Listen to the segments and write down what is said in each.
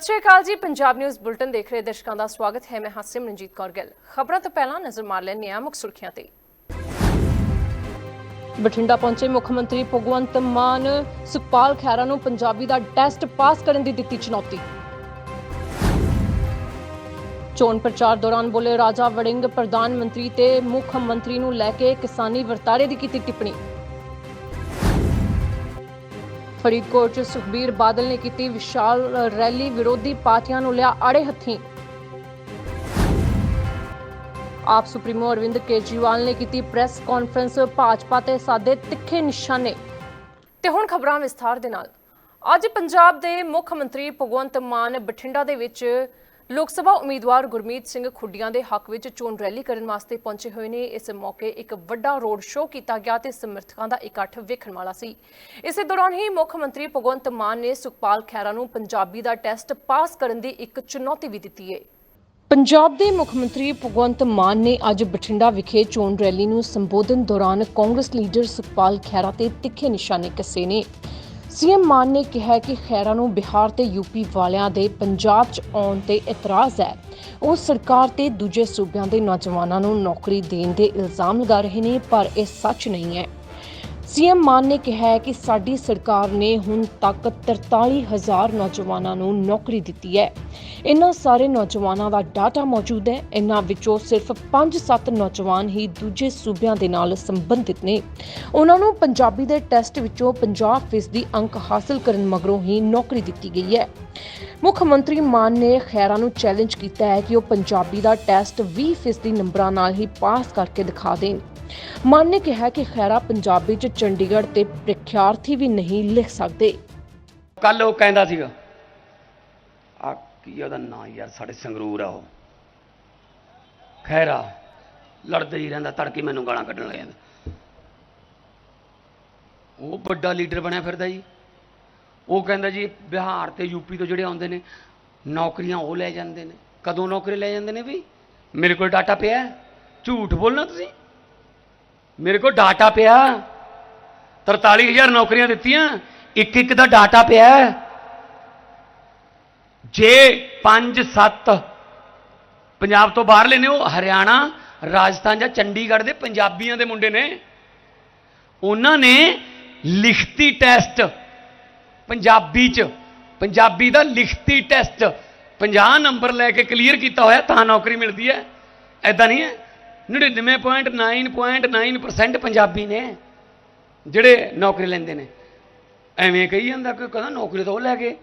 ਸਤਿ ਸ਼੍ਰੀ ਅਕਾਲ ਜੀ। Punjab news bulletin ਦੇਖ ਰਹੇ ਦਰਸ਼ਕਾਂ ਦਾ ਸਵਾਗਤ ਹੈ। ਮੈਂ ਹਾਂ ਸਿਮਰਨਜੀਤ ਕੌਰ ਗਿੱਲ। ਖਬਰਾਂ ਤੋਂ ਪਹਿਲਾਂ ਨਜ਼ਰ ਮਾਰ ਲੈਂਦੇ ਹਾਂ ਮੁੱਖ ਸੁਰਖੀਆਂ ਤੇ। ਬਠਿੰਡਾ ਪਹੁੰਚੇ ਮੁੱਖ ਮੰਤਰੀ ਭਗਵੰਤ ਮਾਨ। ਸੁਖਪਾਲ ਖਹਿਰਾ ਨੂੰ ਪੰਜਾਬੀ ਦਾ ਟੈਸਟ ਪਾਸ ਕਰਨ ਦੀ ਦਿੱਤੀ ਚੁਣੌਤੀ। ਚੋਣ ਪ੍ਰਚਾਰ ਦੌਰਾਨ ਬੋਲੇ ਰਾਜਾ ਵੜਿੰਗ ਪ੍ਰਧਾਨ ਮੰਤਰੀ ਤੇ ਮੁੱਖ ਮੰਤਰੀ ਨੂੰ ਲੈ ਕੇ ਕਿਸਾਨੀ ਵਰਤਾਰੇ ਦੀ ਕੀਤੀ ਟਿੱਪਣੀ। ਫਰੀਦਕੋਟ 'ਚ ਸੁਖਬੀਰ ਬਾਦਲ ਨੇ ਕੀਤੀ ਵਿਸ਼ਾਲ ਰੈਲੀ, ਵਿਰੋਧੀ ਪਾਰਟੀਆਂ ਨੂੰ ਲਿਆ ਆੜੇ ਹੱਥੀਂ। ਆਪ ਸੁਪਰੀਮੋ ਅਰਵਿੰਦ ਕੇਜਰੀਵਾਲ ਨੇ ਕੀਤੀ ਪ੍ਰੈਸ ਕਾਨਫਰੰਸ, ਭਾਜਪਾ ਤੇ ਸਾਦੇ ਤਿੱਖੇ ਨਿਸ਼ਾਨੇ। ਤੇ ਹੁਣ ਖਬਰਾਂ ਵਿਸਥਾਰ ਦੇ ਨਾਲ। ਅੱਜ ਪੰਜਾਬ ਦੇ ਮੁੱਖ ਮੰਤਰੀ ਭਗਵੰਤ ਮਾਨ ਬਠਿੰਡਾ ਦੇ ਵਿੱਚ ਲੋਕ ਸਭਾ ਉਮੀਦਵਾਰ ਗੁਰਮੀਤ ਸਿੰਘ ਖੁੱਡੀਆਂ ਦੇ ਹੱਕ ਵਿੱਚ ਚੋਣ ਰੈਲੀ ਕਰਨ ਵਾਸਤੇ ਪਹੁੰਚੇ ਹੋਏ ਨੇ। ਇਸ ਮੌਕੇ ਇੱਕ ਵੱਡਾ ਰੋਡ ਸ਼ੋਅ ਕੀਤਾ ਗਿਆ ਤੇ ਸਮਰਥਕਾਂ ਦਾ ਇਕੱਠ ਵੇਖਣ ਵਾਲਾ ਸੀ। ਇਸੇ ਦੌਰਾਨ ਹੀ ਮੁੱਖ ਮੰਤਰੀ ਭਗਵੰਤ ਮਾਨ ਨੇ ਸੁਖਪਾਲ ਖਹਿਰਾ ਨੂੰ ਪੰਜਾਬੀ ਦਾ ਟੈਸਟ ਪਾਸ ਕਰਨ ਦੀ ਇੱਕ ਚੁਣੌਤੀ ਵੀ ਦਿੱਤੀ ਹੈ ਪੰਜਾਬ ਦੇ ਮੁੱਖ ਮੰਤਰੀ ਭਗਵੰਤ ਮਾਨ ਨੇ ਅੱਜ ਬਠਿੰਡਾ ਵਿਖੇ ਚੋਣ ਰੈਲੀ ਨੂੰ ਸੰਬੋਧਨ ਦੌਰਾਨ ਕਾਂਗਰਸ ਲੀਡਰ ਸੁਖਪਾਲ ਖਹਿਰਾ ਤੇ ਤਿੱਖੇ ਨਿਸ਼ਾਨੇ ਕੱਸੇ ਨੇ। ਸੀਐਮ ਮਾਨ ਨੇ ਕਿਹਾ ਕਿ ਖਹਿਰਾ ਨੂੰ ਬਿਹਾਰ ਤੇ ਯੂਪੀ ਵਾਲਿਆਂ ਦੇ ਪੰਜਾਬ 'ਚ ਆਉਣ ਤੇ ਇਤਰਾਜ਼ ਹੈ। ਉਹ ਸਰਕਾਰ ਤੇ ਦੂਜੇ ਸੂਬਿਆਂ ਦੇ ਨੌਜਵਾਨਾਂ ਨੂੰ ਨੌਕਰੀ ਦੇਣ ਦੇ ਇਲਜ਼ਾਮ ਲਗਾ ਰਹੇ ਨੇ, ਪਰ ਇਹ ਸੱਚ ਨਹੀਂ ਹੈ। ਸੀਐਮ ਮਾਨ ਨੇ ਕਿਹਾ ਹੈ ਕਿ ਸਾਡੀ ਸਰਕਾਰ ਨੇ ਹੁਣ ਤੱਕ 43000 ਨੌਜਵਾਨਾਂ ਨੂੰ ਨੌਕਰੀ ਦਿੱਤੀ ਹੈ। ਇਹਨਾਂ ਸਾਰੇ ਨੌਜਵਾਨਾਂ ਦਾ ਡਾਟਾ ਮੌਜੂਦ ਹੈ। ਇਹਨਾਂ ਵਿੱਚੋਂ ਸਿਰਫ 5-7 ਨੌਜਵਾਨ ਹੀ ਦੂਜੇ ਸੂਬਿਆਂ ਦੇ ਨਾਲ ਸੰਬੰਧਿਤ ਨੇ। ਉਹਨਾਂ ਨੂੰ ਪੰਜਾਬੀ ਦੇ ਟੈਸਟ ਵਿੱਚੋਂ 50% ਅੰਕ ਹਾਸਲ ਕਰਨ ਮਗਰੋਂ ਹੀ ਨੌਕਰੀ ਦਿੱਤੀ ਗਈ ਹੈ। ਮੁੱਖ ਮੰਤਰੀ ਮਾਨ ਨੇ ਖੈਰਾ ਨੂੰ ਚੈਲੰਜ ਕੀਤਾ ਹੈ ਕਿ ਉਹ ਪੰਜਾਬੀ ਦਾ ਟੈਸਟ 20% ਨੰਬਰਾਂ ਨਾਲ ਹੀ ਪਾਸ ਕਰਕੇ ਦਿਖਾ ਦੇਣ। ਮਾਨ ਨੇ ਕਿਹਾ ਕਿ ਖੈਰਾ ਪੰਜਾਬੀ 'ਚ ਚੰਡੀਗੜ੍ਹ ਤੇ ਪ੍ਰੀਖਿਆਰਥੀ ਵੀ ਨਹੀਂ ਲਿਖ ਸਕਦੇ। ਕੱਲ ਉਹ ਕਹਿੰਦਾ ਸੀਗਾ ਆ ਕੀ ਉਹਦਾ ਨਾਂ ਯਾਰ, ਸਾਡੇ ਸੰਗਰੂਰ ਆ ਉਹ। ਖੈਰਾ, ਲੜਦਾ ਹੀ ਰਹਿੰਦਾ, ਤੜਕੇ ਮੈਨੂੰ ਗਾਲਾਂ ਕੱਢਣ ਲੱਗ ਜਾਂਦਾ। ਉਹ ਵੱਡਾ ਲੀਡਰ ਬਣਿਆ ਫਿਰਦਾ ਜੀ। ਉਹ ਕਹਿੰਦਾ ਜੀ, ਬਿਹਾਰ ਤੇ ਯੂਪੀ ਤੋਂ ਜਿਹੜੇ ਆਉਂਦੇ ਨੇ, ਨੌਕਰੀਆਂ ਉਹ ਲੈ ਜਾਂਦੇ ਨੇ। ਕਦੋਂ ਨੌਕਰੀ ਲੈ ਜਾਂਦੇ ਨੇ ਵੀ? ਮੇਰੇ ਕੋਲ ਡਾਟਾ ਪਿਆ ਝੂਠ ਬੋਲਣਾ ਤੁਸੀਂ? ਮੇਰੇ ਕੋਲ ਡਾਟਾ ਪਿਆ। 43000 ਨੌਕਰੀਆਂ ਦਿੱਤੀਆਂ। ਇੱਕ ਇੱਕ ਦਾ ਡਾਟਾ ਪਿਆ। ਜੇ 5 7 ਪੰਜਾਬ ਤੋਂ ਬਾਹਰ ਲੈਨੇ ਉਹ ਹਰਿਆਣਾ, ਰਾਜਸਥਾਨ ਜਾਂ ਚੰਡੀਗੜ੍ਹ ਦੇ ਪੰਜਾਬੀਆਂ ਦੇ ਮੁੰਡੇ ਨੇ, ਉਹਨਾਂ ਨੇ ਲਿਖਤੀ ਟੈਸਟ ਪੰਜਾਬੀ ਚ। ਪੰਜਾਬੀ ਦਾ ਲਿਖਤੀ ਟੈਸਟ 50 ਨੰਬਰ ਲੈ ਕੇ ਕਲੀਅਰ ਕੀਤਾ ਹੋਇਆ, ਤਾਂ ਨੌਕਰੀ ਮਿਲਦੀ ਹੈ। ਐਦਾਂ ਨਹੀਂ ਹੈ। 99.9.9% ਪੰਜਾਬੀ ਨੇ ਜਿਹੜੇ ਨੌਕਰੀ ਲੈਂਦੇ ਨੇ। ਐਵੇਂ ਕਹੀ ਜਾਂਦਾ ਕਿ ਕਹਿੰਦਾ ਨੌਕਰੀ ਤਾਂ ਉਹ ਲੈ ਕੇ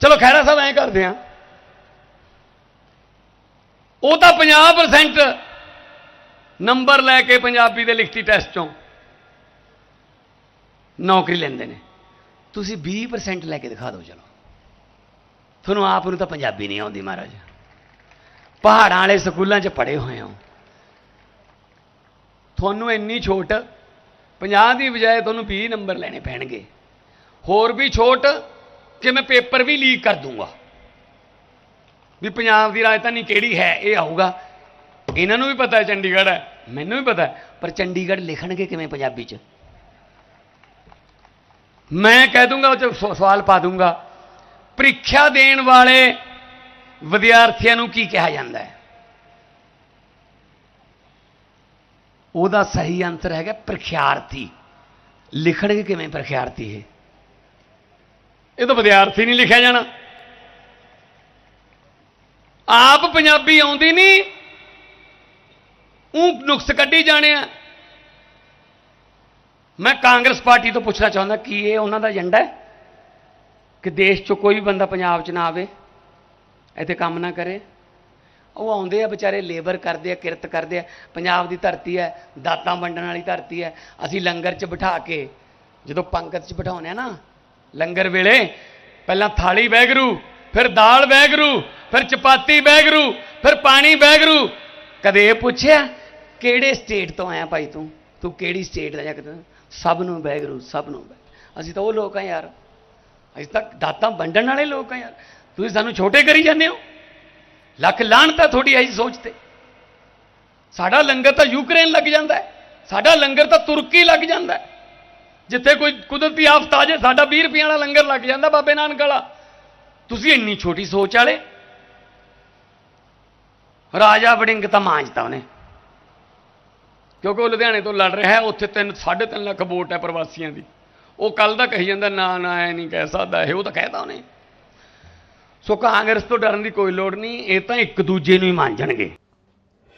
ਚਲੋ ਖੈਰਾ ਸਾਹਿਬ ਐਂ ਕਰਦੇ ਆ ਉਹ ਤਾਂ 50% ਨੰਬਰ ਲੈ ਕੇ ਪੰਜਾਬੀ ਦੇ ਲਿਖਤੀ ਟੈਸਟ ਚੋਂ ਨੌਕਰੀ ਲੈਂਦੇ ਨੇ। ਤੁਸੀਂ 20% ਲੈ ਕੇ ਦਿਖਾ ਦਿਓ ਚਲੋ। ਤੁਹਾਨੂੰ ਆਪ ਨੂੰ ਤਾਂ ਪੰਜਾਬੀ ਨਹੀਂ ਆਉਂਦੀ ਮਹਾਰਾਜ। ਪਹਾੜਾਂ ਵਾਲੇ ਸਕੂਲਾਂ 'ਚ ਪੜ੍ਹੇ ਹੋਏ ਹੋ। ਤੁਹਾਨੂੰ ਇੰਨੀ ਛੋਟ 50 ਦੀ ਬਜਾਏ ਤੁਹਾਨੂੰ 20 ਨੰਬਰ ਲੈਣੇ ਪੈਣਗੇ। ਹੋਰ ਵੀ ਛੋਟ ਕਿ ਮੈਂ ਪੇਪਰ ਵੀ ਲੀਕ ਕਰ ਦੂੰਗਾ। ਵੀ ਪੰਜਾਬ ਦੀ ਰਾਜਧਾਨੀ ਕਿਹੜੀ ਹੈ, ਇਹ ਆਊਗਾ। ਇਹਨਾਂ ਨੂੰ ਵੀ ਪਤਾ ਹੈ, ਚੰਡੀਗੜ੍ਹ ਹੈ। ਮੈਨੂੰ ਵੀ ਪਤਾ ਹੈ, ਪਰ ਚੰਡੀਗੜ੍ਹ ਲਿਖਣਗੇ ਕਿਵੇਂ ਪੰਜਾਬੀ 'ਚ? ਮੈਂ ਕਹਿ ਦੂੰਗਾ, ਉਹ 'ਚ ਸ- ਸਵਾਲ ਪਾ ਦੂੰਗਾ। ਪ੍ਰੀਖਿਆ ਦੇਣ ਵਾਲੇ ਵਿਦਿਆਰਥੀਆਂ ਨੂੰ ਕੀ ਕਿਹਾ ਜਾਂਦਾ ਹੈ? ਉਹਦਾ ਸਹੀ ਅੰਤਰ ਹੈਗਾ ਪ੍ਰਖਿਆਰਥੀ। ਲਿਖਣਗੇ ਕਿਵੇਂ ਪ੍ਰਖਿਆਰਥੀ ਇਹ? ਇਹ ਤਾਂ ਵਿਦਿਆਰਥੀ ਨਹੀਂ ਲਿਖਿਆ ਜਾਣਾ। ਆਪ ਪੰਜਾਬੀ ਆਉਂਦੀ ਨਹੀਂ ਉਹ ਨੁਕਸ ਕੱਢੀ ਜਾਣੇ ਆ। ਮੈਂ ਕਾਂਗਰਸ ਪਾਰਟੀ ਤੋਂ ਪੁੱਛਣਾ ਚਾਹੁੰਦਾ, ਕੀ ਇਹ ਉਹਨਾਂ ਦਾ ਏਜੰਡਾ ਹੈ? ਕਿ ਦੇਸ਼ 'ਚੋਂ ਕੋਈ ਵੀ ਬੰਦਾ ਪੰਜਾਬ 'ਚ ਨਾ ਆਵੇ? ਇੱਥੇ ਕੰਮ ਨਾ ਕਰੇ। ਉਹ ਆਉਂਦੇ ਆ ਵਿਚਾਰੇ ਲੇਬਰ ਕਰਦੇ ਆ, ਕਿਰਤ ਕਰਦੇ ਆ। ਪੰਜਾਬ ਦੀ ਧਰਤੀ ਹੈ, ਦਾਤਾਂ ਵੰਡਣ ਵਾਲੀ ਧਰਤੀ ਹੈ। ਅਸੀਂ ਲੰਗਰ 'ਚ ਬਿਠਾ ਕੇ, ਜਦੋਂ ਪੰਗਤ 'ਚ ਬਿਠਾਉਂਦੇ ਆ ਨਾ, ਲੰਗਰ ਵੇਲੇ ਪਹਿਲਾਂ ਥਾਲੀ ਬੈਗਰੂ ਫਿਰ ਦਾਲ ਬੈਗਰੂ ਫਿਰ ਚਪਾਤੀ ਬੈਗਰੂ ਫਿਰ ਪਾਣੀ ਬੈਗਰੂ ਕਦੇ ਇਹ ਪੁੱਛਿਆ, ਕਿਹੜੇ ਸਟੇਟ ਤੋਂ ਆਇਆ ਭਾਈ ਤੂੰ? ਤੂੰ ਕਿਹੜੀ ਸਟੇਟ ਦਾ ਜਾਂ ਕਿਤੇ? ਸਭ ਨੂੰ ਬੈਗਰੂ ਸਭ ਨੂੰ ਬੈਗਰੂ। ਅਸੀਂ ਤਾਂ ਉਹ ਲੋਕ ਆ ਯਾਰ। ਅਸੀਂ ਤਾਂ ਦਾਤਾਂ ਵੰਡਣ ਵਾਲੇ ਲੋਕ ਆ ਯਾਰ। ਤੁਸੀਂ ਸਾਨੂੰ ਛੋਟੇ ਕਰੀ ਜਾਂਦੇ ਹੋ? ਲੱਖ ਲਾਹਣਤ ਤੁਹਾਡੀ ਐਸੀ ਸੋਚ ਤੇ। ਸਾਡਾ ਲੰਗਰ ਤਾਂ ਯੂਕਰੇਨ ਲੱਗ ਜਾਂਦਾ ਹੈ। ਸਾਡਾ ਲੰਗਰ ਤਾਂ ਤੁਰਕੀ ਲੱਗ ਜਾਂਦਾ ਹੈ। ਜਿੱਥੇ ਕੋਈ ਕੁਦਰਤੀ ਆਫਤ ਆ ਜਾਏ, ਸਾਡਾ 20 ਰੁਪਏ ਵਾਲਾ ਲੰਗਰ ਲੱਗ ਜਾਂਦਾ ਬਾਬੇ ਨਾਨਕ ਵਾਲਾ। ਤੁਸੀਂ ਇੰਨੀ ਛੋਟੀ ਸੋਚ ਵਾਲੇ? ਰਾਜਾ ਵੜਿੰਗ ਤਾਂ ਮਾਂਜਤਾ ਉਹਨੇ। ਕਿਉਂਕਿ ਉਹ ਲੁਧਿਆਣੇ ਤੋਂ ਲੜ ਰਿਹਾ ਹੈ, ਉੱਥੇ 3 3.5 ਲੱਖ ਵੋਟ ਹੈ ਪ੍ਰਵਾਸੀਆਂ ਦੀ। ਉਹ ਕੱਲ ਦਾ ਕਹੀ ਜਾਂਦਾ, ਨਾ ਨਾ ਐ ਨਹੀਂ ਕਹਿ ਸਕਦਾ, ਇਹ ਉਹ ਤਾਂ ਕਹਿਤਾ ਉਹਨੇ। ਸੋ ਕਾਂਗਰਸ ਤੋਂ ਡਰਨ ਦੀ ਕੋਈ ਲੋੜ ਨਹੀਂ, ਇਹ ਤਾਂ ਇੱਕ ਦੂਜੇ ਨੂੰ ਹੀ ਮਾਂਜਣਗੇ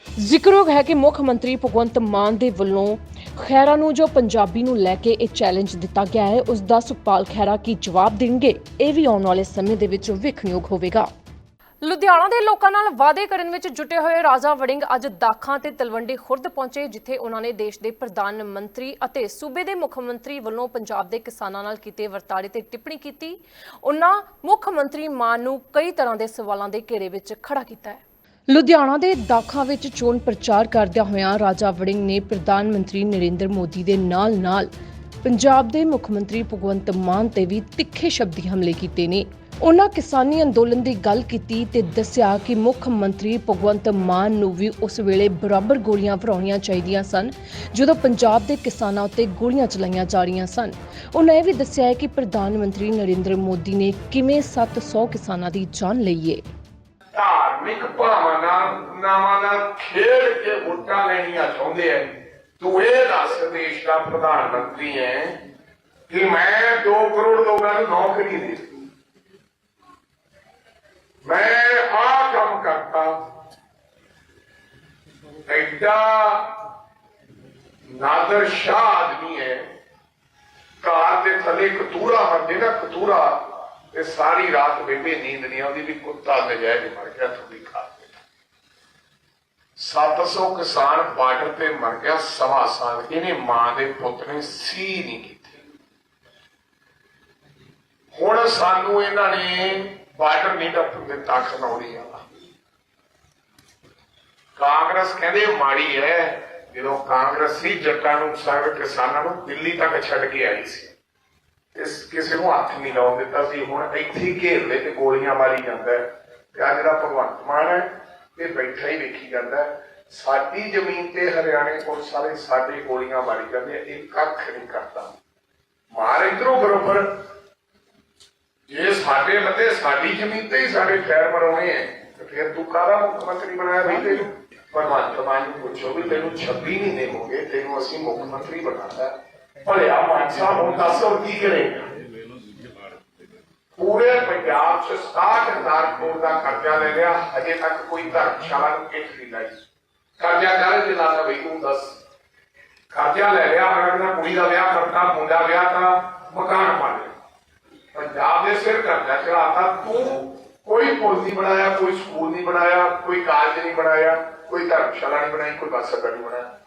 ਜ਼ਿਕਰਯੋਗ ਹੈ ਕਿ ਮੁੱਖ ਮੰਤਰੀ ਭਗਵੰਤ ਮਾਨ ਦੇ ਵੱਲੋਂ ਖੈਰਾ ਨੂੰ ਜੋ ਪੰਜਾਬੀ ਨੂੰ ਲੈ ਕੇ ਇਹ ਚੈਲੰਜ ਦਿੱਤਾ ਗਿਆ ਹੈ, ਉਸ ਦਾ ਸੁਖਪਾਲ ਖੈਰਾ ਕੀ ਜਵਾਬ ਦੇਣਗੇ, ਇਹ ਵੀ ਆਉਣ ਵਾਲੇ ਸਮੇਂ ਦੇ ਵਿੱਚ ਵੇਖਣਯੋਗ ਹੋਵੇਗਾ। ਲੁਧਿਆਣਾ ਦੇ ਲੋਕਾਂ ਨਾਲ ਵਾਅਦੇ ਕਰਨ ਵਿੱਚ ਜੁਟੇ ਹੋਏ ਰਾਜਾ ਵੜਿੰਗ ਅੱਜ ਦਾਖਾਂ ਤੇ ਤਲਵੰਡੀ ਖੁਰਦ ਪਹੁੰਚੇ, ਜਿੱਥੇ ਉਹਨਾਂ ਨੇ ਦੇਸ਼ ਦੇ ਪ੍ਰਧਾਨ ਮੰਤਰੀ ਅਤੇ ਸੂਬੇ ਦੇ ਮੁੱਖ ਮੰਤਰੀ ਵੱਲੋਂ ਪੰਜਾਬ ਦੇ ਕਿਸਾਨਾਂ ਨਾਲ ਕੀਤੇ ਵਰਤਾਰੇ ਤੇ ਟਿੱਪਣੀ ਕੀਤੀ। ਉਹਨਾਂ ਮੁੱਖ ਮੰਤਰੀ ਮਾਨ ਨੂੰ ਕਈ ਤਰ੍ਹਾਂ ਦੇ ਸਵਾਲਾਂ ਦੇ ਘੇਰੇ ਵਿੱਚ ਖੜਾ ਕੀਤਾ ਹੈ। ਲੁਧਿਆਣਾ ਦੇ ਦਾਖਾਂ ਵਿੱਚ ਚੋਣ ਪ੍ਰਚਾਰ ਕਰਦਿਆਂ ਹੋਇਆਂ ਰਾਜਾ ਵੜਿੰਗ ਨੇ ਪ੍ਰਧਾਨ ਮੰਤਰੀ ਨਰਿੰਦਰ ਮੋਦੀ ਦੇ ਨਾਲ-ਨਾਲ ਪੰਜਾਬ ਦੇ ਮੁੱਖ ਮੰਤਰੀ ਭਗਵੰਤ ਮਾਨ ਤੇ ਵੀ ਤਿੱਖੇ ਸ਼ਬਦੀ ਹਮਲੇ ਕੀਤੇ ਨੇ। ਉਹਨਾਂ ਕਿਸਾਨੀ ਅੰਦੋਲਨ ਦੀ ਗੱਲ ਕੀਤੀ ਤੇ ਦੱਸਿਆ ਕਿ ਮੁੱਖ ਮੰਤਰੀ ਭਗਵੰਤ ਮਾਨ ਨੂੰ ਵੀ ਉਸ ਵੇਲੇ ਬਰਾਬਰ ਗੋਲੀਆਂ ਭਰਾਉਣੀਆਂ ਚਾਹੀਦੀਆਂ ਸਨ, ਜਦੋਂ ਪੰਜਾਬ ਦੇ ਕਿਸਾਨਾਂ ਉੱਤੇ ਗੋਲੀਆਂ ਚਲਾਈਆਂ ਜਾ ਰਹੀਆਂ ਸਨ। ਉਹਨਾਂ ਇਹ ਵੀ ਦੱਸਿਆ ਹੈ ਕਿ ਪ੍ਰਧਾਨ ਮੰਤਰੀ ਨਰਿੰਦਰ ਮੋਦੀ ਨੇ ਕਿਵੇਂ 700 ਕਿਸਾਨਾਂ ਦੀ ਜਾਨ ਲਈ ਏ। ਧਾਰਮਿਕ ਭਾਵਨਾ ਨਾਲ ਖੇਡ ਕੇ ਵੋਟਾਂ ਲੈਣੀਆਂ ਚਾਹੁੰਦੇ ਐ ਤੂੰ ਇਹ ਦੱਸ ਦੇਸ਼ ਦਾ ਪ੍ਰਧਾਨ ਮੰਤਰੀ ਹੈ ਕਿ ਮੈਂ 2 ਕਰੋੜ ਲੋਕਾਂ ਨੂੰ ਨੌਕਰੀ ਦੇ ਦਿੱਤੀ। ਮੈਂ ਆ ਕੰਮ ਕਰਤਾ। ਐਡਾ ਨਾਦਰ ਸ਼ਾਹ ਆਦਮੀ ਹੈ ਕਾਰ ਦੇ ਥੱਲੇ ਕਤੂਰਾ ਹੁੰਦੇ ਨਾ, ਕਤੂਰਾ ਤੇ ਸਾਰੀ ਰਾਤ ਬੇਬੇ ਨੀਂਦ ਨਹੀਂ ਆਉਂਦੀ ਵੀ ਕੁੱਤਾ ਨਜਾਇਜ਼ ਮਰ ਗਿਆ, ਤੁਹਾਡੀ ਖਾ 700 ਕਿਸਾਨ ਬਾਰਡਰ ਤੇ ਮਰ ਗਿਆ, ਸਵਾ ਸਾਲ ਇਹਨੇ ਮਾਂ ਦੇ ਪੁੱਤ ਨੇ ਸੀ ਨਹੀਂ ਕੀਤੀ। ਹੁਣ ਸਾਨੂੰ ਇਹਨਾਂ ਨੇ ਬਾਰਡਰ ਨਹੀਂ ਟੱਪਣ ਦਿੱਤਾ ਖਨੌਰੀ ਵਾਲਾ ਕਾਂਗਰਸ ਕਹਿੰਦੇ ਮਾੜੀ ਹੈ ਜਦੋਂ ਕਾਂਗਰਸੀ ਜੱਟਾਂ ਨੂੰ ਸਾਰੇ ਕਿਸਾਨਾਂ ਨੂੰ ਦਿੱਲੀ ਤੱਕ ਛੱਡ ਕੇ ਆਈ ਸੀ। ਇਸ ਕਿਸੇ ਨੂੰ ਹੱਥ ਨਹੀਂ ਲਾਉਣ ਦਿੱਤਾ ਸੀ। ਹੁਣ ਇੱਥੇ ਹੀ ਘੇਰ ਲੈ ਤੇ ਗੋਲੀਆਂ ਮਾਰੀ ਜਾਂਦਾ ਹੈ ਤੇ ਆ ਜਿਹੜਾ ਭਗਵੰਤ ਮਾਨ ਹੈ ਇਹ ਬੈਠਾ ਹੀ ਵੇਖੀ ਜਾਂਦਾ। ਸਾਡੀ ਜ਼ਮੀਨ ਤੇ ਹਰਿਆਣੇ ਪੁਲਿਸ ਵਾਲੇ ਸਾਡੇ ਗੋਲੀਆਂ ਮਾਰੀ ਜਾਂਦੇ ਇਹ ਕੱਖ ਨਹੀਂ ਕਰਦਾ। ਮਾਰ ਇਧਰੋਂ ਬਰੋਬਰ। ਜੇ ਸਾਡੇ ਮਤੇ ਸਾਡੀ ਜ਼ਮੀਨ ਤੇ ਹੀ ਸਾਡੇ ਖੈਰ ਮਰਾਉਣੇ ਐ ਤੇ ਫਿਰ ਤੂੰ ਕਾਹਦਾ ਮੁੱਖ ਮੰਤਰੀ ਬਣਾਇਆ ਵੀ ਤੈਨੂੰ? ਭਗਵੰਤ ਮਾਨ ਨੂੰ ਪੁੱਛੋ ਵੀ ਤੈਨੂੰ 26 ਮਹੀਨੇ ਹੋ ਗਏ, ਤੈਨੂੰ ਅਸੀਂ ਮੁੱਖ ਮੰਤਰੀ ਬਣਾਤਾ। ਭਲਿਆ ਮਾਨ ਸਾਹਿਬ ਹੁਣ ਦੱਸੋ ਕੀ ਕਰੇਗਾ ਪੂਰੇ ਪੰਜਾਬ 'ਚ 60000 ਕਰੋੜ ਦਾ ਕਰਜ਼ਾ ਲੈ ਲਿਆ, ਅਜੇ ਤੱਕ ਕੋਈ ਧਰਮਸ਼ਾਲਾ ਨੂੰ ਕਿੱਟ ਨਹੀਂ ਲਾਈ। ਕਰਜ਼ਾ ਕਰ ਦੇ ਲਾਤਾ ਬਈ, ਤੂੰ ਦੱਸ। ਕਰਜ਼ਾ ਲੈ ਲਿਆ, ਅਗਰ ਨਾ ਕੁੜੀ ਦਾ ਵਿਆਹ ਕਰਤਾ, ਮੁੰਡਾ ਵਿਆਹ ਤਾਂ ਮਕਾਨ ਬਣ ਲਿਆ ਪੰਜਾਬ ਦੇ ਸਿਰ ਕਰਜ਼ਾ ਚੜਾਤਾ ਤੂੰ ਕੋਈ ਪੁਲ ਨਹੀਂ ਬਣਾਇਆ, ਕੋਈ ਸਕੂਲ ਨਹੀਂ ਬਣਾਇਆ, ਕੋਈ ਕਾਲਜ ਨਹੀਂ ਬਣਾਇਆ, ਕੋਈ ਧਰਮਸ਼ਾਲਾ ਨਹੀਂ ਬਣਾਈ, ਕੋਈ ਬੱਸ ਅੱਡਾ ਨਹੀਂ ਬਣਾਇਆ।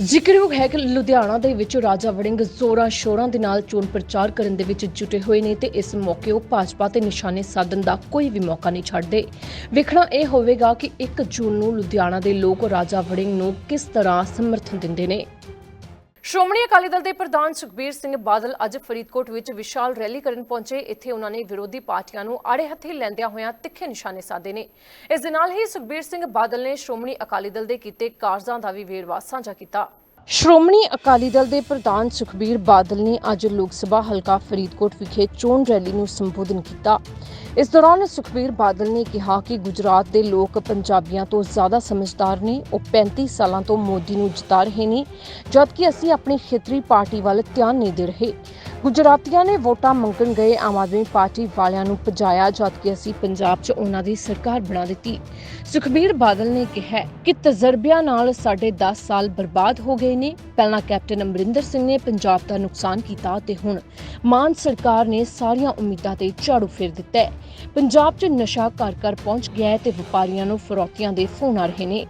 ਜ਼ਿਕਰਯੋਗ ਹੈ ਕਿ ਲੁਧਿਆਣਾ ਦੇ ਵਿੱਚ ਰਾਜਾ ਵੜਿੰਗ ਜ਼ੋਰਾਂ ਸ਼ੋਰਾਂ ਦੇ ਨਾਲ ਚੋਣ ਪ੍ਰਚਾਰ ਕਰਨ ਦੇ ਵਿੱਚ ਜੁਟੇ ਹੋਏ ਨੇ ਤੇ ਇਸ ਮੌਕੇ ਉਹ ਭਾਜਪਾ ਤੇ ਨਿਸ਼ਾਨੇ ਸਾਧਨ ਦਾ ਕੋਈ ਵੀ ਮੌਕਾ ਨਹੀਂ ਛੱਡਦੇ। ਵੇਖਣਾ ਇਹ ਹੋਵੇਗਾ ਕਿ 1 ਜੂਨ ਨੂੰ ਲੁਧਿਆਣਾ ਦੇ ਲੋਕ ਰਾਜਾ ਵੜਿੰਗ ਨੂੰ ਕਿਸ ਤਰ੍ਹਾਂ ਸਮਰਥਨ ਦਿੰਦੇ ਨੇ। ਸ਼੍ਰੋਮਣੀ ਅਕਾਲੀ ਦਲ ਦੇ ਪ੍ਰਧਾਨ ਸੁਖਬੀਰ ਸਿੰਘ ਬਾਦਲ ਅੱਜ ਫਰੀਦਕੋਟ ਵਿੱਚ ਵਿਸ਼ਾਲ ਰੈਲੀ ਕਰਨ ਪਹੁੰਚੇ। ਇੱਥੇ ਉਹਨਾਂ ਨੇ ਵਿਰੋਧੀ ਪਾਰਟੀਆਂ ਨੂੰ ਆੜੇ ਹੱਥੀ ਲੈਂਦਿਆਂ ਹੋਇਆਂ ਤਿੱਖੇ ਨਿਸ਼ਾਨੇ ਸਾਧੇ ਨੇ। ਇਸ ਦੇ ਨਾਲ ਹੀ ਸੁਖਬੀਰ ਸਿੰਘ ਬਾਦਲ ਨੇ ਸ਼੍ਰੋਮਣੀ ਅਕਾਲੀ ਦਲ ਦੇ ਕੀਤੇ ਕਾਰਜਾਂ ਦਾ ਵੀ ਵੇਰਵਾ ਸਾਂਝਾ ਕੀਤਾ। ਸ਼੍ਰੋਮਣੀ ਅਕਾਲੀ ਦਲ ਦੇ ਪ੍ਰਧਾਨ ਸੁਖਬੀਰ ਬਾਦਲ ਨੇ ਅੱਜ ਲੋਕ ਸਭਾ ਹਲਕਾ ਫਰੀਦਕੋਟ ਵਿਖੇ ਚੋਣ ਰੈਲੀ ਨੂੰ ਸੰਬੋਧਨ ਕੀਤਾ। ਇਸ ਦੌਰਾਨ ਸੁਖਬੀਰ ਬਾਦਲ ਨੇ ਕਿਹਾ ਕਿ ਗੁਜਰਾਤ ਦੇ ਲੋਕ ਪੰਜਾਬੀਆਂ ਤੋਂ ਜ਼ਿਆਦਾ ਸਮਝਦਾਰ ਨੇ। ਉਹ 35 ਸਾਲਾਂ ਤੋਂ ਮੋਦੀ ਨੂੰ ਜਿਤਾ ਰਹੇ ਨੇ, ਜਦਕਿ ਅਸੀਂ ਆਪਣੀ ਖੇਤਰੀ ਪਾਰਟੀ ਵੱਲ ਧਿਆਨ ਨਹੀਂ ਦੇ ਰਹੇ। ਗੁਜਰਾਤੀਆਂ ਨੇ ਵੋਟਾਂ ਮੰਗਣ ਗਏ, ਆਮ ਆਦਮੀ ਪਾਰਟੀ ਵਾਲਿਆਂ ਨੂੰ ਭਜਾਇਆ ਜਦਕਿ ਅਸੀਂ ਪੰਜਾਬ 'ਚ ਉਹਨਾਂ ਦੀ ਸਰਕਾਰ ਬਣਾ ਦਿੱਤੀ। ਸੁਖਬੀਰ ਬਾਦਲ ਨੇ ਕਿਹਾ ਕਿ ਤਜਰਬਿਆਂ ਨਾਲ ਸਾਡੇ 10 ਸਾਲ ਬਰਬਾਦ ਹੋ ਗਏ ਨੇ। ਪਹਿਲਾਂ ਕੈਪਟਨ ਅਮਰਿੰਦਰ ਸਿੰਘ ਨੇ ਪੰਜਾਬ ਦਾ ਨੁਕਸਾਨ ਕੀਤਾ ਤੇ ਹੁਣ ਮਾਨ ਸਰਕਾਰ ਨੇ ਸਾਰੀਆਂ ਉਮੀਦਾਂ ਤੇ ਝਾੜੂ ਫੇਰ ਦਿੱਤਾ ਹੈ। ਪੰਜਾਬ 'ਚ ਨਸ਼ਾ ਘਰ ਘਰ ਪਹੁੰਚ ਗਿਆ ਹੈ ਤੇ ਵਪਾਰੀਆਂ ਨੂੰ ਫਰੋਤੀਆਂ ਦੇ ਫੋਨ ਆ ਰਹੇ ਨੇ।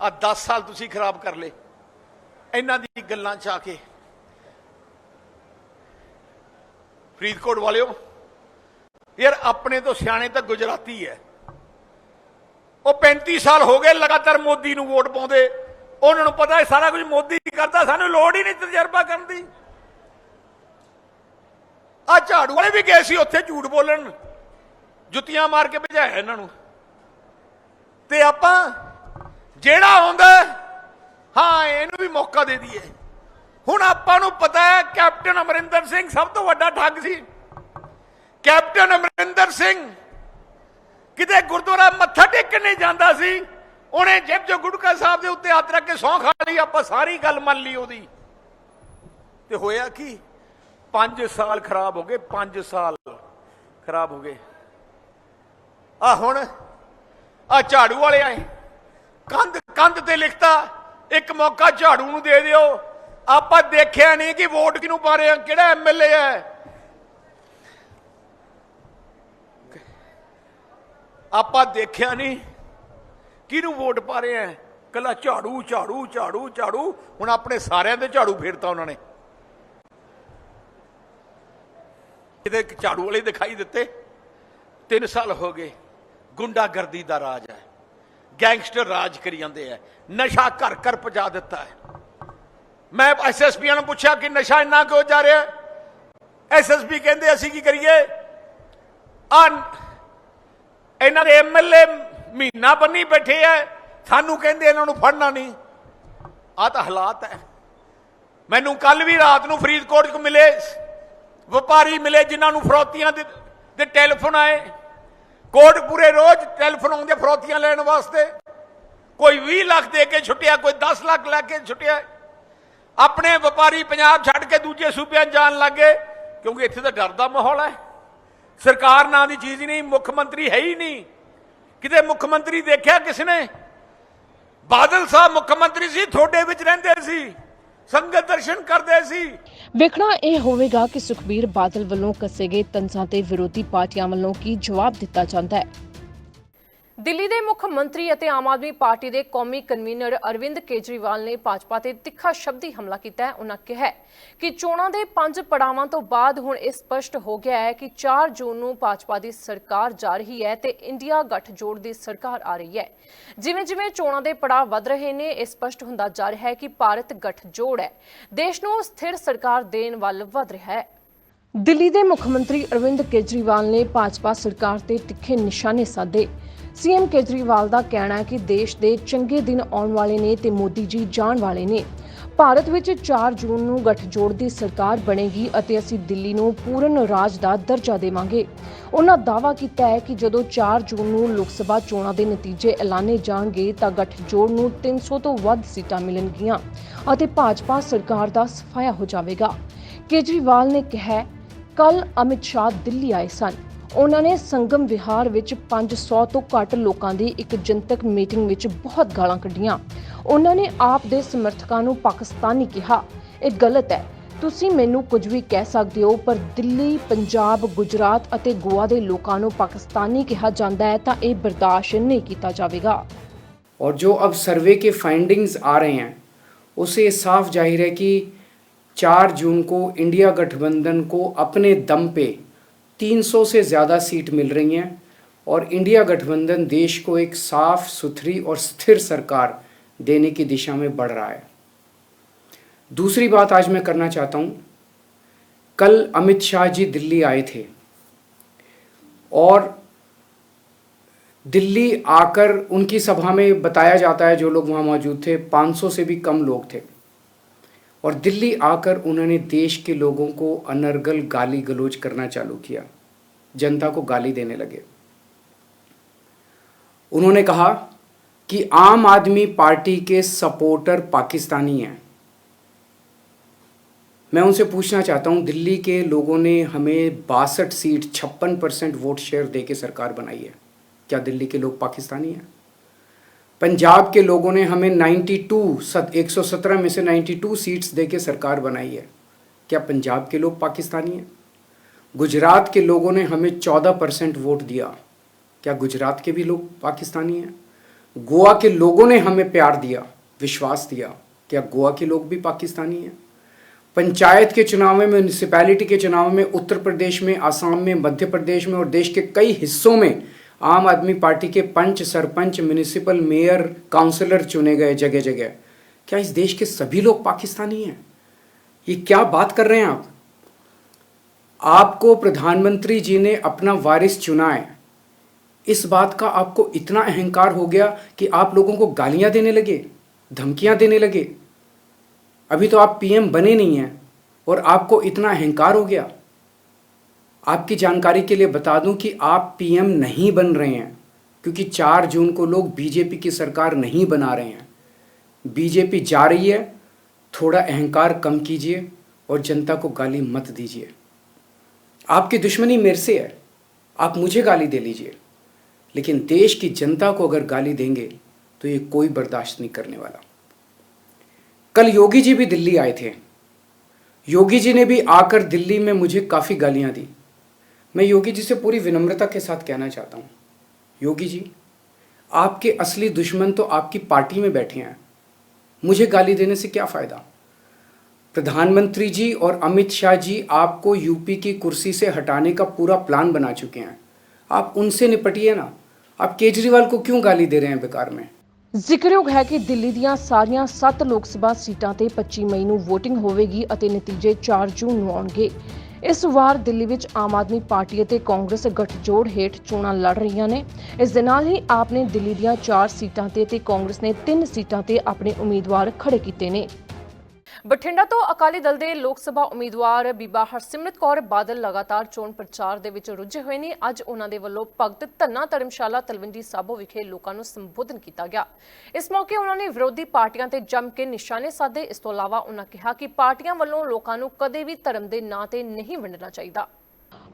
ਆ 10 ਸਾਲ ਤੁਸੀਂ ਖਰਾਬ ਕਰ ਲਏ। ਇਹਨਾਂ ਦੀ ਗੱਲਾਂ ਚ ਆ ਕੇ ਫਰੀਦਕੋਟ ਵਾਲਿਓ, ਯਾਰ ਆਪਣੇ ਤੋਂ ਸਿਆਣੇ ਤਾਂ ਗੁਜਰਾਤੀ ਹੈ ਉਹ 35 ਸਾਲ ਹੋ ਗਏ ਲਗਾਤਾਰ ਮੋਦੀ ਨੂੰ ਵੋਟ ਪਾਉਂਦੇ। ਉਹਨਾਂ ਨੂੰ ਪਤਾ ਹੈ ਸਾਰਾ ਕੁਝ ਮੋਦੀ ਕਰਦਾ, ਸਾਨੂੰ ਲੋੜ ਹੀ ਨਹੀਂ ਤਜਰਬਾ ਕਰਨ ਦੀ। ਆ ਝਾੜੂ ਵਾਲੇ ਵੀ ਗਏ ਸੀ ਉੱਥੇ ਝੂਠ ਬੋਲਣ। ਜੁੱਤੀਆਂ ਮਾਰ ਕੇ ਭਜਾਇਆ ਇਹਨਾਂ ਨੂੰ। ਤੇ ਆਪਾਂ ਜਿਹੜਾ ਆਉਂਦਾ, ਹਾਂ, ਇਹਨੂੰ ਵੀ ਮੌਕਾ ਦੇ ਦਈਏ। ਹੁਣ ਆਪਾਂ ਨੂੰ ਪਤਾ ਹੈ ਕੈਪਟਨ ਅਮਰਿੰਦਰ ਸਿੰਘ ਸਭ ਤੋਂ ਵੱਡਾ ਠੱਗ ਸੀ। ਕੈਪਟਨ ਅਮਰਿੰਦਰ ਸਿੰਘ ਕਿਤੇ ਗੁਰਦੁਆਰਾ ਮੱਥਾ ਟੇਕਣ ਨਹੀਂ ਜਾਂਦਾ ਸੀ। ਉਹਨੇ ਜੇਬ ਚੋਂ ਗੁਟਕਾ ਸਾਹਿਬ ਦੇ ਉੱਤੇ ਹੱਥ ਰੱਖ ਕੇ ਸੌਂ ਖਾ ਲਈ, ਆਪਾਂ ਸਾਰੀ ਗੱਲ ਮੰਨ ਲਈ ਉਹਦੀ। ਤੇ ਹੋਇਆ ਕੀ? 5 ਸਾਲ ਖਰਾਬ ਹੋ ਗਏ 5 ਸਾਲ ਖਰਾਬ ਹੋ ਗਏ। ਆ ਹੁਣ, ਆ ਝਾੜੂ ਵਾਲੇ ਆਏ ਕੰਧ ਕੰਧ ਤੇ ਲਿਖਤਾ, ਇੱਕ ਮੌਕਾ ਝਾੜੂ ਨੂੰ ਦੇ ਦਿਓ। ਆਪਾਂ ਦੇਖਿਆ ਨਹੀਂ ਕਿ ਵੋਟ ਕਿਹਨੂੰ ਪਾ ਰਹੇ ਆ, ਕਿਹੜਾ ਐਮਐਲਏ ਹੈ? ਆਪਾਂ ਦੇਖਿਆ ਨਹੀਂ ਕਿਹਨੂੰ ਵੋਟ ਪਾ ਰਹੇ ਆ? ਕੱਲਾ ਝਾੜੂ ਝਾੜੂ ਝਾੜੂ ਝਾੜੂ। ਹੁਣ ਆਪਣੇ ਸਾਰਿਆਂ ਦੇ ਝਾੜੂ ਫੇਰਤਾ ਉਹਨਾਂ ਨੇ। ਇਹਦੇ ਝਾੜੂ ਵਾਲੇ ਦਿਖਾਈ ਦਿੱਤੇ। 3 ਸਾਲ ਹੋ ਗਏ, ਗੁੰਡਾਗਰਦੀ ਦਾ ਰਾਜ ਹੈ। ਗੈਂਗਸਟਰ ਰਾਜ ਕਰੀ ਜਾਂਦੇ ਆ। ਨਸ਼ਾ ਘਰ ਘਰ ਪਹੁੰਚਾ ਦਿੱਤਾ ਹੈ। ਮੈਂ ਐਸਐਸਪੀ ਨੂੰ ਪੁੱਛਿਆ ਕਿ ਨਸ਼ਾ ਇੰਨਾ ਕਿਉਂ ਜਾ ਰਿਹਾ ਹੈ? ਐਸਐਸਪੀ ਕਹਿੰਦੇ ਅਸੀਂ ਕੀ ਕਰੀਏ? ਆ ਇਹਨਾਂ ਦੇ ਐਮਐਲਏ ਮਹੀਨਾ ਬੰਨੀ ਬੈਠੇ ਐ। ਸਾਨੂੰ ਕਹਿੰਦੇ ਇਹਨਾਂ ਨੂੰ ਫੜਨਾ ਨਹੀਂ। ਆ ਤਾਂ ਹਾਲਾਤ ਹੈ ਮੈਨੂੰ ਕੱਲ ਵੀ ਰਾਤ ਨੂੰ ਫਰੀਦਕੋਟ ਚ ਮਿਲੇ, ਵਪਾਰੀ ਮਿਲੇ ਜਿਨ੍ਹਾਂ ਨੂੰ ਫਰੋਤੀਆਂ ਦੇ ਦੇ ਟੈਲੀਫੋਨ ਆਏ। ਕੋਟਪੂਰੇ ਰੋਜ਼ ਟੈਲੀਫੋਨ ਆਉਂਦੇ ਫਰੋਤੀਆਂ ਲੈਣ ਵਾਸਤੇ। ਕੋਈ 20 ਲੱਖ ਦੇ ਕੇ ਛੁੱਟਿਆ, ਕੋਈ 10 ਲੱਖ ਲੈ ਕੇ ਛੁੱਟਿਆ। ਆਪਣੇ ਵਪਾਰੀ ਪੰਜਾਬ ਛੱਡ ਕੇ ਦੂਜੇ ਸੂਬਿਆਂ 'ਚ ਜਾਣ ਲੱਗੇ ਕਿਉਂਕਿ ਇੱਥੇ ਤਾਂ ਡਰ ਦਾ ਮਾਹੌਲ ਹੈ। ਸਰਕਾਰ ਨਾਂ ਦੀ ਚੀਜ਼ ਹੀ ਨਹੀਂ, ਮੁੱਖ ਮੰਤਰੀ ਹੈ ਹੀ ਨਹੀਂ। ਕਿਤੇ ਮੁੱਖ ਮੰਤਰੀ ਦੇਖਿਆ ਕਿਸ ਨੇ? ਬਾਦਲ ਸਾਹਿਬ ਮੁੱਖ ਮੰਤਰੀ ਸੀ, ਥੋੜੇ ਵਿੱਚ ਰਹਿੰਦੇ ਸੀ, ਸੰਗਤ ਦਰਸ਼ਨ ਕਰਦੇ ਸੀ। ਵੇਖਣਾ ਇਹ ਹੋਵੇਗਾ ਕਿ ਸੁਖਬੀਰ ਬਾਦਲ ਵੱਲੋਂ ਕੱਸੇ ਗਏ ਤਨਸਾਂ ਤੇ ਵਿਰੋਧੀ ਪਾਰਟੀਆਂ ਵੱਲੋਂ ਕੀ ਜਵਾਬ ਦਿੱਤਾ ਜਾਂਦਾ ਹੈ। ਦਿੱਲੀ ਦੇ ਮੁੱਖ ਮੰਤਰੀ ਅਤੇ ਆਮ ਆਦਮੀ ਪਾਰਟੀ ਦੇ ਕੌਮੀ ਕਨਵੀਨਰ ਅਰਵਿੰਦ ਕੇਜਰੀਵਾਲ ਨੇ ਭਾਜਪਾ ਤੇ ਤਿੱਖਾ ਸ਼ਬਦੀ ਹਮਲਾ ਕੀਤਾ ਹੈ। ਉਹਨਾਂ ਕਿਹਾ ਕਿ ਚੋਣਾਂ ਦੇ ਪੰਜ ਪੜਾਵਾਂ ਤੋਂ ਬਾਅਦ ਹੁਣ ਇਹ ਸਪਸ਼ਟ ਹੋ ਗਿਆ ਹੈ ਕਿ 4 ਜੂਨ ਨੂੰ ਭਾਜਪਾ ਦੀ ਸਰਕਾਰ ਜਾ ਰਹੀ ਹੈ ਤੇ ਇੰਡੀਆ ਗੱਠਜੋੜ ਦੀ ਸਰਕਾਰ ਆ ਰਹੀ ਹੈ। ਜਿਵੇਂ ਜਿਵੇਂ ਚੋਣਾਂ ਦੇ ਪੜਾਅ ਵੱਧ ਰਹੇ ਨੇ, ਇਹ ਸਪਸ਼ਟ ਹੁੰਦਾ ਜਾ ਰਿਹਾ ਹੈ ਕਿ ਭਾਰਤ ਗੱਠਜੋੜ ਹੈ। ਦੇਸ਼ ਨੂੰ ਸਥਿਰ ਸਰਕਾਰ ਦੇਣ ਵੱਲ ਵਧ ਰਿਹਾ ਹੈ। ਦਿੱਲੀ ਦੇ ਮੁੱਖ ਮੰਤਰੀ ਅਰਵਿੰਦ ਕੇਜਰੀਵਾਲ ਨੇ ਭਾਜਪਾ ਸਰਕਾਰ ਤੇ ਤਿੱਖੇ ਨਿਸ਼ਾਨੇ ਸਾਧੇ। ਸੀਐਮ ਕੇਜਰੀਵਾਲ ਦਾ ਕਹਿਣਾ ਹੈ ਕਿ ਦੇਸ਼ ਦੇ ਚੰਗੇ ਦਿਨ ਆਉਣ ਵਾਲੇ ਨੇ ਤੇ ਮੋਦੀ ਜੀ ਜਾਣ ਵਾਲੇ ਨੇ। ਭਾਰਤ ਵਿੱਚ 4 ਜੂਨ ਨੂੰ ਗਠਜੋੜ ਦੀ ਸਰਕਾਰ ਬਣੇਗੀ ਅਤੇ ਅਸੀਂ ਦਿੱਲੀ ਨੂੰ ਪੂਰਨ ਰਾਜ ਦਾ ਦਰਜਾ ਦੇਵਾਂਗੇ। ਉਹਨਾਂ ਦਾਅਵਾ ਕੀਤਾ ਹੈ ਕਿ ਜਦੋਂ 4 ਜੂਨ ਨੂੰ ਲੋਕ ਸਭਾ ਚੋਣਾਂ ਦੇ ਨਤੀਜੇ ਐਲਾਨੇ ਜਾਣਗੇ ਤਾਂ ਗਠਜੋੜ ਨੂੰ 300 ਤੋਂ ਵੱਧ ਸੀਟਾਂ ਮਿਲਣਗੀਆਂ ਅਤੇ ਭਾਜਪਾ ਸਰਕਾਰ ਦਾ ਸਫਾਇਆ ਹੋ ਜਾਵੇਗਾ। ਕੇਜਰੀਵਾਲ ਨੇ ਕਿਹਾ ਕੱਲ ਅਮਿਤ ਸ਼ਾਹ ਦਿੱਲੀ ਆਏ ਸਨ। ਉਹਨਾਂ ਨੇ ਸੰਗਮ ਵਿਹਾਰ ਵਿੱਚ 500 ਤੋਂ ਘੱਟ ਲੋਕਾਂ ਦੀ ਇੱਕ ਜਨਤਕ ਮੀਟਿੰਗ ਵਿੱਚ ਬਹੁਤ ਗਾਲਾਂ ਕੱਢੀਆਂ ਉਹਨਾਂ ਨੇ ਆਪ ਦੇ ਸਮਰਥਕਾਂ ਨੂੰ ਪਾਕਿਸਤਾਨੀ ਕਿਹਾ ਇਹ ਗਲਤ ਹੈ ਤੁਸੀਂ ਮੈਨੂੰ ਕੁਝ ਵੀ ਕਹਿ ਸਕਦੇ ਹੋ ਪਰ ਦਿੱਲੀ ਪੰਜਾਬ ਗੁਜਰਾਤ ਅਤੇ ਗੋਆ ਦੇ ਲੋਕਾਂ ਨੂੰ ਪਾਕਿਸਤਾਨੀ ਕਿਹਾ ਜਾਂਦਾ ਹੈ ਤਾਂ ਇਹ ਬਰਦਾਸ਼ਤ ਨਹੀਂ ਕੀਤਾ ਜਾਵੇਗਾ और जो अब सर्वे के फाइंडिंग्स आ रहे हैं उससे ये साफ जाहिर है कि 4 जून को इंडिया गठबंधन को अपने दम पे 300 से ज़्यादा सीट मिल रही हैं और इंडिया गठबंधन देश को एक साफ़, सुथरी और स्थिर सरकार देने की दिशा में बढ़ रहा है। दूसरी बात आज मैं करना चाहता हूँ, कल अमित शाह जी दिल्ली आए थे और दिल्ली आकर उनकी सभा में बताया जाता है जो लोग वहाँ मौजूद थे 500 से भी कम लोग थे। और दिल्ली आकर उन्होंने देश के लोगों को अनर्गल गाली गलौज करना चालू किया। जनता को गाली देने लगे। उन्होंने कहा कि आम आदमी पार्टी के सपोर्टर पाकिस्तानी हैं। मैं उनसे पूछना चाहता हूँ, दिल्ली के लोगों ने हमें बासठ सीट, छप्पन परसेंट वोट शेयर दे के सरकार बनाई है। क्या दिल्ली के लोग पाकिस्तानी हैं? पंजाब के लोगों ने हमें 92 सत 117 में से 92 सीट्स दे के सरकार बनाई है। क्या पंजाब के लोग पाकिस्तानी हैं? गुजरात के लोगों ने हमें 14 परसेंट वोट दिया। क्या गुजरात के भी लोग पाकिस्तानी हैं? गोवा के लोगों ने हमें प्यार दिया, विश्वास दिया। क्या गोवा के लोग भी पाकिस्तानी हैं? पंचायत के चुनाव में म्यूनिसिपैलिटी के चुनाव में, उत्तर प्रदेश में, आसाम में, मध्य प्रदेश में और देश के कई हिस्सों में आम आदमी पार्टी के panch, sarpanch municipal mayor councillor चुने गए जगह जगह क्या इस देश के सभी लोग पाकिस्तानी हैं? ये क्या बात कर रहे हैं आप? आपको प्रधानमंत्री जी ने अपना वारिस चुना है। इस बात का आपको इतना अहंकार हो गया कि आप लोगों को गालियाँ देने लगे, धमकियाँ देने लगे। अभी तो आप पीएम बने नहीं हैं और आपको इतना अहंकार हो गया। आपकी जानकारी के लिए बता दूँ कि आप पीएम नहीं बन रहे हैं, क्योंकि चार जून को लोग बीजेपी की सरकार नहीं बना रहे हैं। बीजेपी जा रही है, थोड़ा अहंकार कम कीजिए और जनता को गाली मत दीजिए। आपकी दुश्मनी मेरे से है, आप मुझे गाली दे लीजिए। लेकिन देश की जनता को अगर गाली देंगे तो ये कोई बर्दाश्त नहीं करने वाला। कल योगी जी भी दिल्ली आए थे। योगी जी ने भी आकर दिल्ली में मुझे काफ़ी गालियाँ दी। मैं योगी जी से पूरी विनम्रता के साथ कहना चाहता हूँ योगी जी आपके असली दुश्मन तो आपकी पार्टी में बैठे हैं मुझे गाली देने से क्या फ़ायदा प्रधानमंत्री जी और अमित शाह जी आपको यूपी की कुर्सी से हटाने का पूरा प्लान बना चुके हैं आप उनसे निपटिए ना आप केजरीवाल को क्यों गाली दे रहे हैं बेकार में ਜ਼ਿਕਰਯੋਗ ਹੈ ਕਿ ਦਿੱਲੀ ਦੀਆਂ ਸਾਰੀਆਂ 7 ਲੋਕ ਸਭਾ ਸੀਟਾਂ ਤੇ 25 ਮਈ ਨੂੰ VOTING ਹੋਵੇਗੀ ਅਤੇ ਨਤੀਜੇ 4 ਜੂਨ ਨੂੰ ਆਉਣਗੇ ਇਸ ਵਾਰ ਦਿੱਲੀ ਵਿੱਚ ਆਮ ਆਦਮੀ ਪਾਰਟੀ ਅਤੇ ਕਾਂਗਰਸ ਗਠਜੋੜ ਹੇਠ ਚੋਣਾਂ ਲੜ ਰਹੀਆਂ ਨੇ। ਇਸ ਦੇ ਨਾਲ ਹੀ ਆਪ ਨੇ ਦਿੱਲੀ ਦੀਆਂ 4 ਸੀਟਾਂ ਤੇ ਤੇ ਕਾਂਗਰਸ ਨੇ 3 ਸੀਟਾਂ ਤੇ ਆਪਣੇ ਉਮੀਦਵਾਰ ਖੜੇ ਕੀਤੇ ਨੇ। ਬਠਿੰਡਾ ਤੋਂ ਅਕਾਲੀ ਦਲ ਦੇ ਲੋਕ ਸਭਾ ਉਮੀਦਵਾਰ ਬੀਬਾ ਹਰਸਿਮਰਤ ਕੌਰ ਬਾਦਲ ਲਗਾਤਾਰ ਚੋਣ ਪ੍ਰਚਾਰ ਦੇ ਵਿੱਚ ਰੁੱਝੇ ਹੋਏ ਨੇ। ਅੱਜ ਉਹਨਾਂ ਦੇ ਵੱਲੋਂ ਭਗਤ ਧੰਨਾ ਧਰਮਸ਼ਾਲਾ ਤਲਵੰਡੀ ਸਾਬੋ ਵਿਖੇ ਲੋਕਾਂ ਨੂੰ ਸੰਬੋਧਨ ਕੀਤਾ ਗਿਆ। ਇਸ ਮੌਕੇ ਉਹਨਾਂ ਨੇ ਵਿਰੋਧੀ ਪਾਰਟੀਆਂ ਤੇ ਜੰਮ ਕੇ ਨਿਸ਼ਾਨੇ ਸਾਧੇ। ਇਸ ਤੋਂ ਇਲਾਵਾ ਉਹਨਾਂ ਕਿਹਾ ਕਿ ਪਾਰਟੀਆਂ ਵੱਲੋਂ ਲੋਕਾਂ ਨੂੰ ਕਦੇ ਵੀ ਧਰਮ ਦੇ ਨਾਂ ਤੇ ਨਹੀਂ ਵੰਡਣਾ ਚਾਹੀਦਾ।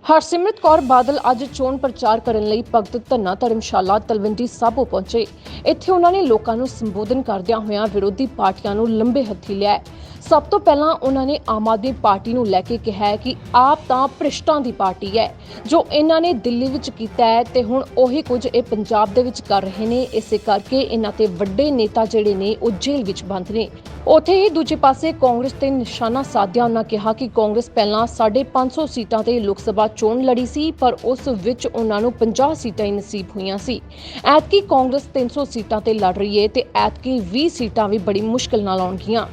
ਹਰਸਿਮਰਤ ਕੌਰ ਬਾਦਲ ਅੱਜ ਚੋਣ ਪ੍ਰਚਾਰ ਕਰਨ ਲਈ ਭਗਤ ਧੰਨਾ ਧਰਮਸ਼ਾਲਾ ਤਲਵੰਡੀ ਸਾਬੋ ਪਹੁੰਚੇ। ਇੱਥੇ ਉਹਨਾਂ ਨੇ ਲੋਕਾਂ ਨੂੰ ਸੰਬੋਧਨ ਕਰਦਿਆਂ ਹੋਇਆਂ ਵਿਰੋਧੀ ਪਾਰਟੀਆਂ ਨੂੰ ਲੰਬੇ ਹੱਥੀ ਲਿਆ ਸਭ ਤੋਂ ਪਹਿਲਾਂ ਉਹਨਾਂ ਨੇ ਆਮ ਆਦਮੀ ਪਾਰਟੀ ਨੂੰ ਲੈ ਕੇ ਕਿਹਾ ਕਿ ਆਪ ਤਾਂ ਭ੍ਰਿਸ਼ਟਾਂ ਦੀ ਪਾਰਟੀ ਹੈ, ਜੋ ਇਹਨਾਂ ਨੇ ਦਿੱਲੀ ਵਿੱਚ ਕੀਤਾ ਹੈ ਤੇ ਹੁਣ ਉਹੀ ਕੁਝ ਇਹ ਪੰਜਾਬ ਦੇ ਵਿੱਚ ਕਰ ਰਹੇ ਨੇ। ਇਸੇ ਕਰਕੇ ਇਹਨਾਂ ਤੇ ਵੱਡੇ ਨੇਤਾ ਜਿਹੜੇ ਨੇ, ਉਹ ਜੇਲ੍ਹ ਵਿੱਚ ਬੰਦ ਨੇ। ਉੱਥੇ ਹੀ ਦੂਜੇ ਪਾਸੇ ਕਾਂਗਰਸ ਤੇ ਨਿਸ਼ਾਨਾ ਸਾਧਿਆ। ਉਹਨਾਂ ਕਿਹਾ ਕਿ ਕਾਂਗਰਸ ਪਹਿਲਾਂ 550 ਸੀਟਾਂ ਤੇ ਲੋਕ ਸਭਾ ਚੋਣ ਲੜੀ ਸੀ, ਪਰ ਉਸ ਵਿੱਚ ਉਹਨਾਂ ਨੂੰ 50 ਸੀਟਾਂ ਹੀ ਨਸੀਬ ਹੋਈਆਂ ਸੀ। ਐਤਕੀ ਕਾਂਗਰਸ 300 ਸੀਟਾਂ ਤੇ ਲੜ ਰਹੀ ਹੈ ਤੇ ਐਤਕੀ 20 ਸੀਟਾਂ ਵੀ ਬੜੀ ਮੁਸ਼ਕਲ ਨਾਲ ਆਉਣਗੀਆਂ।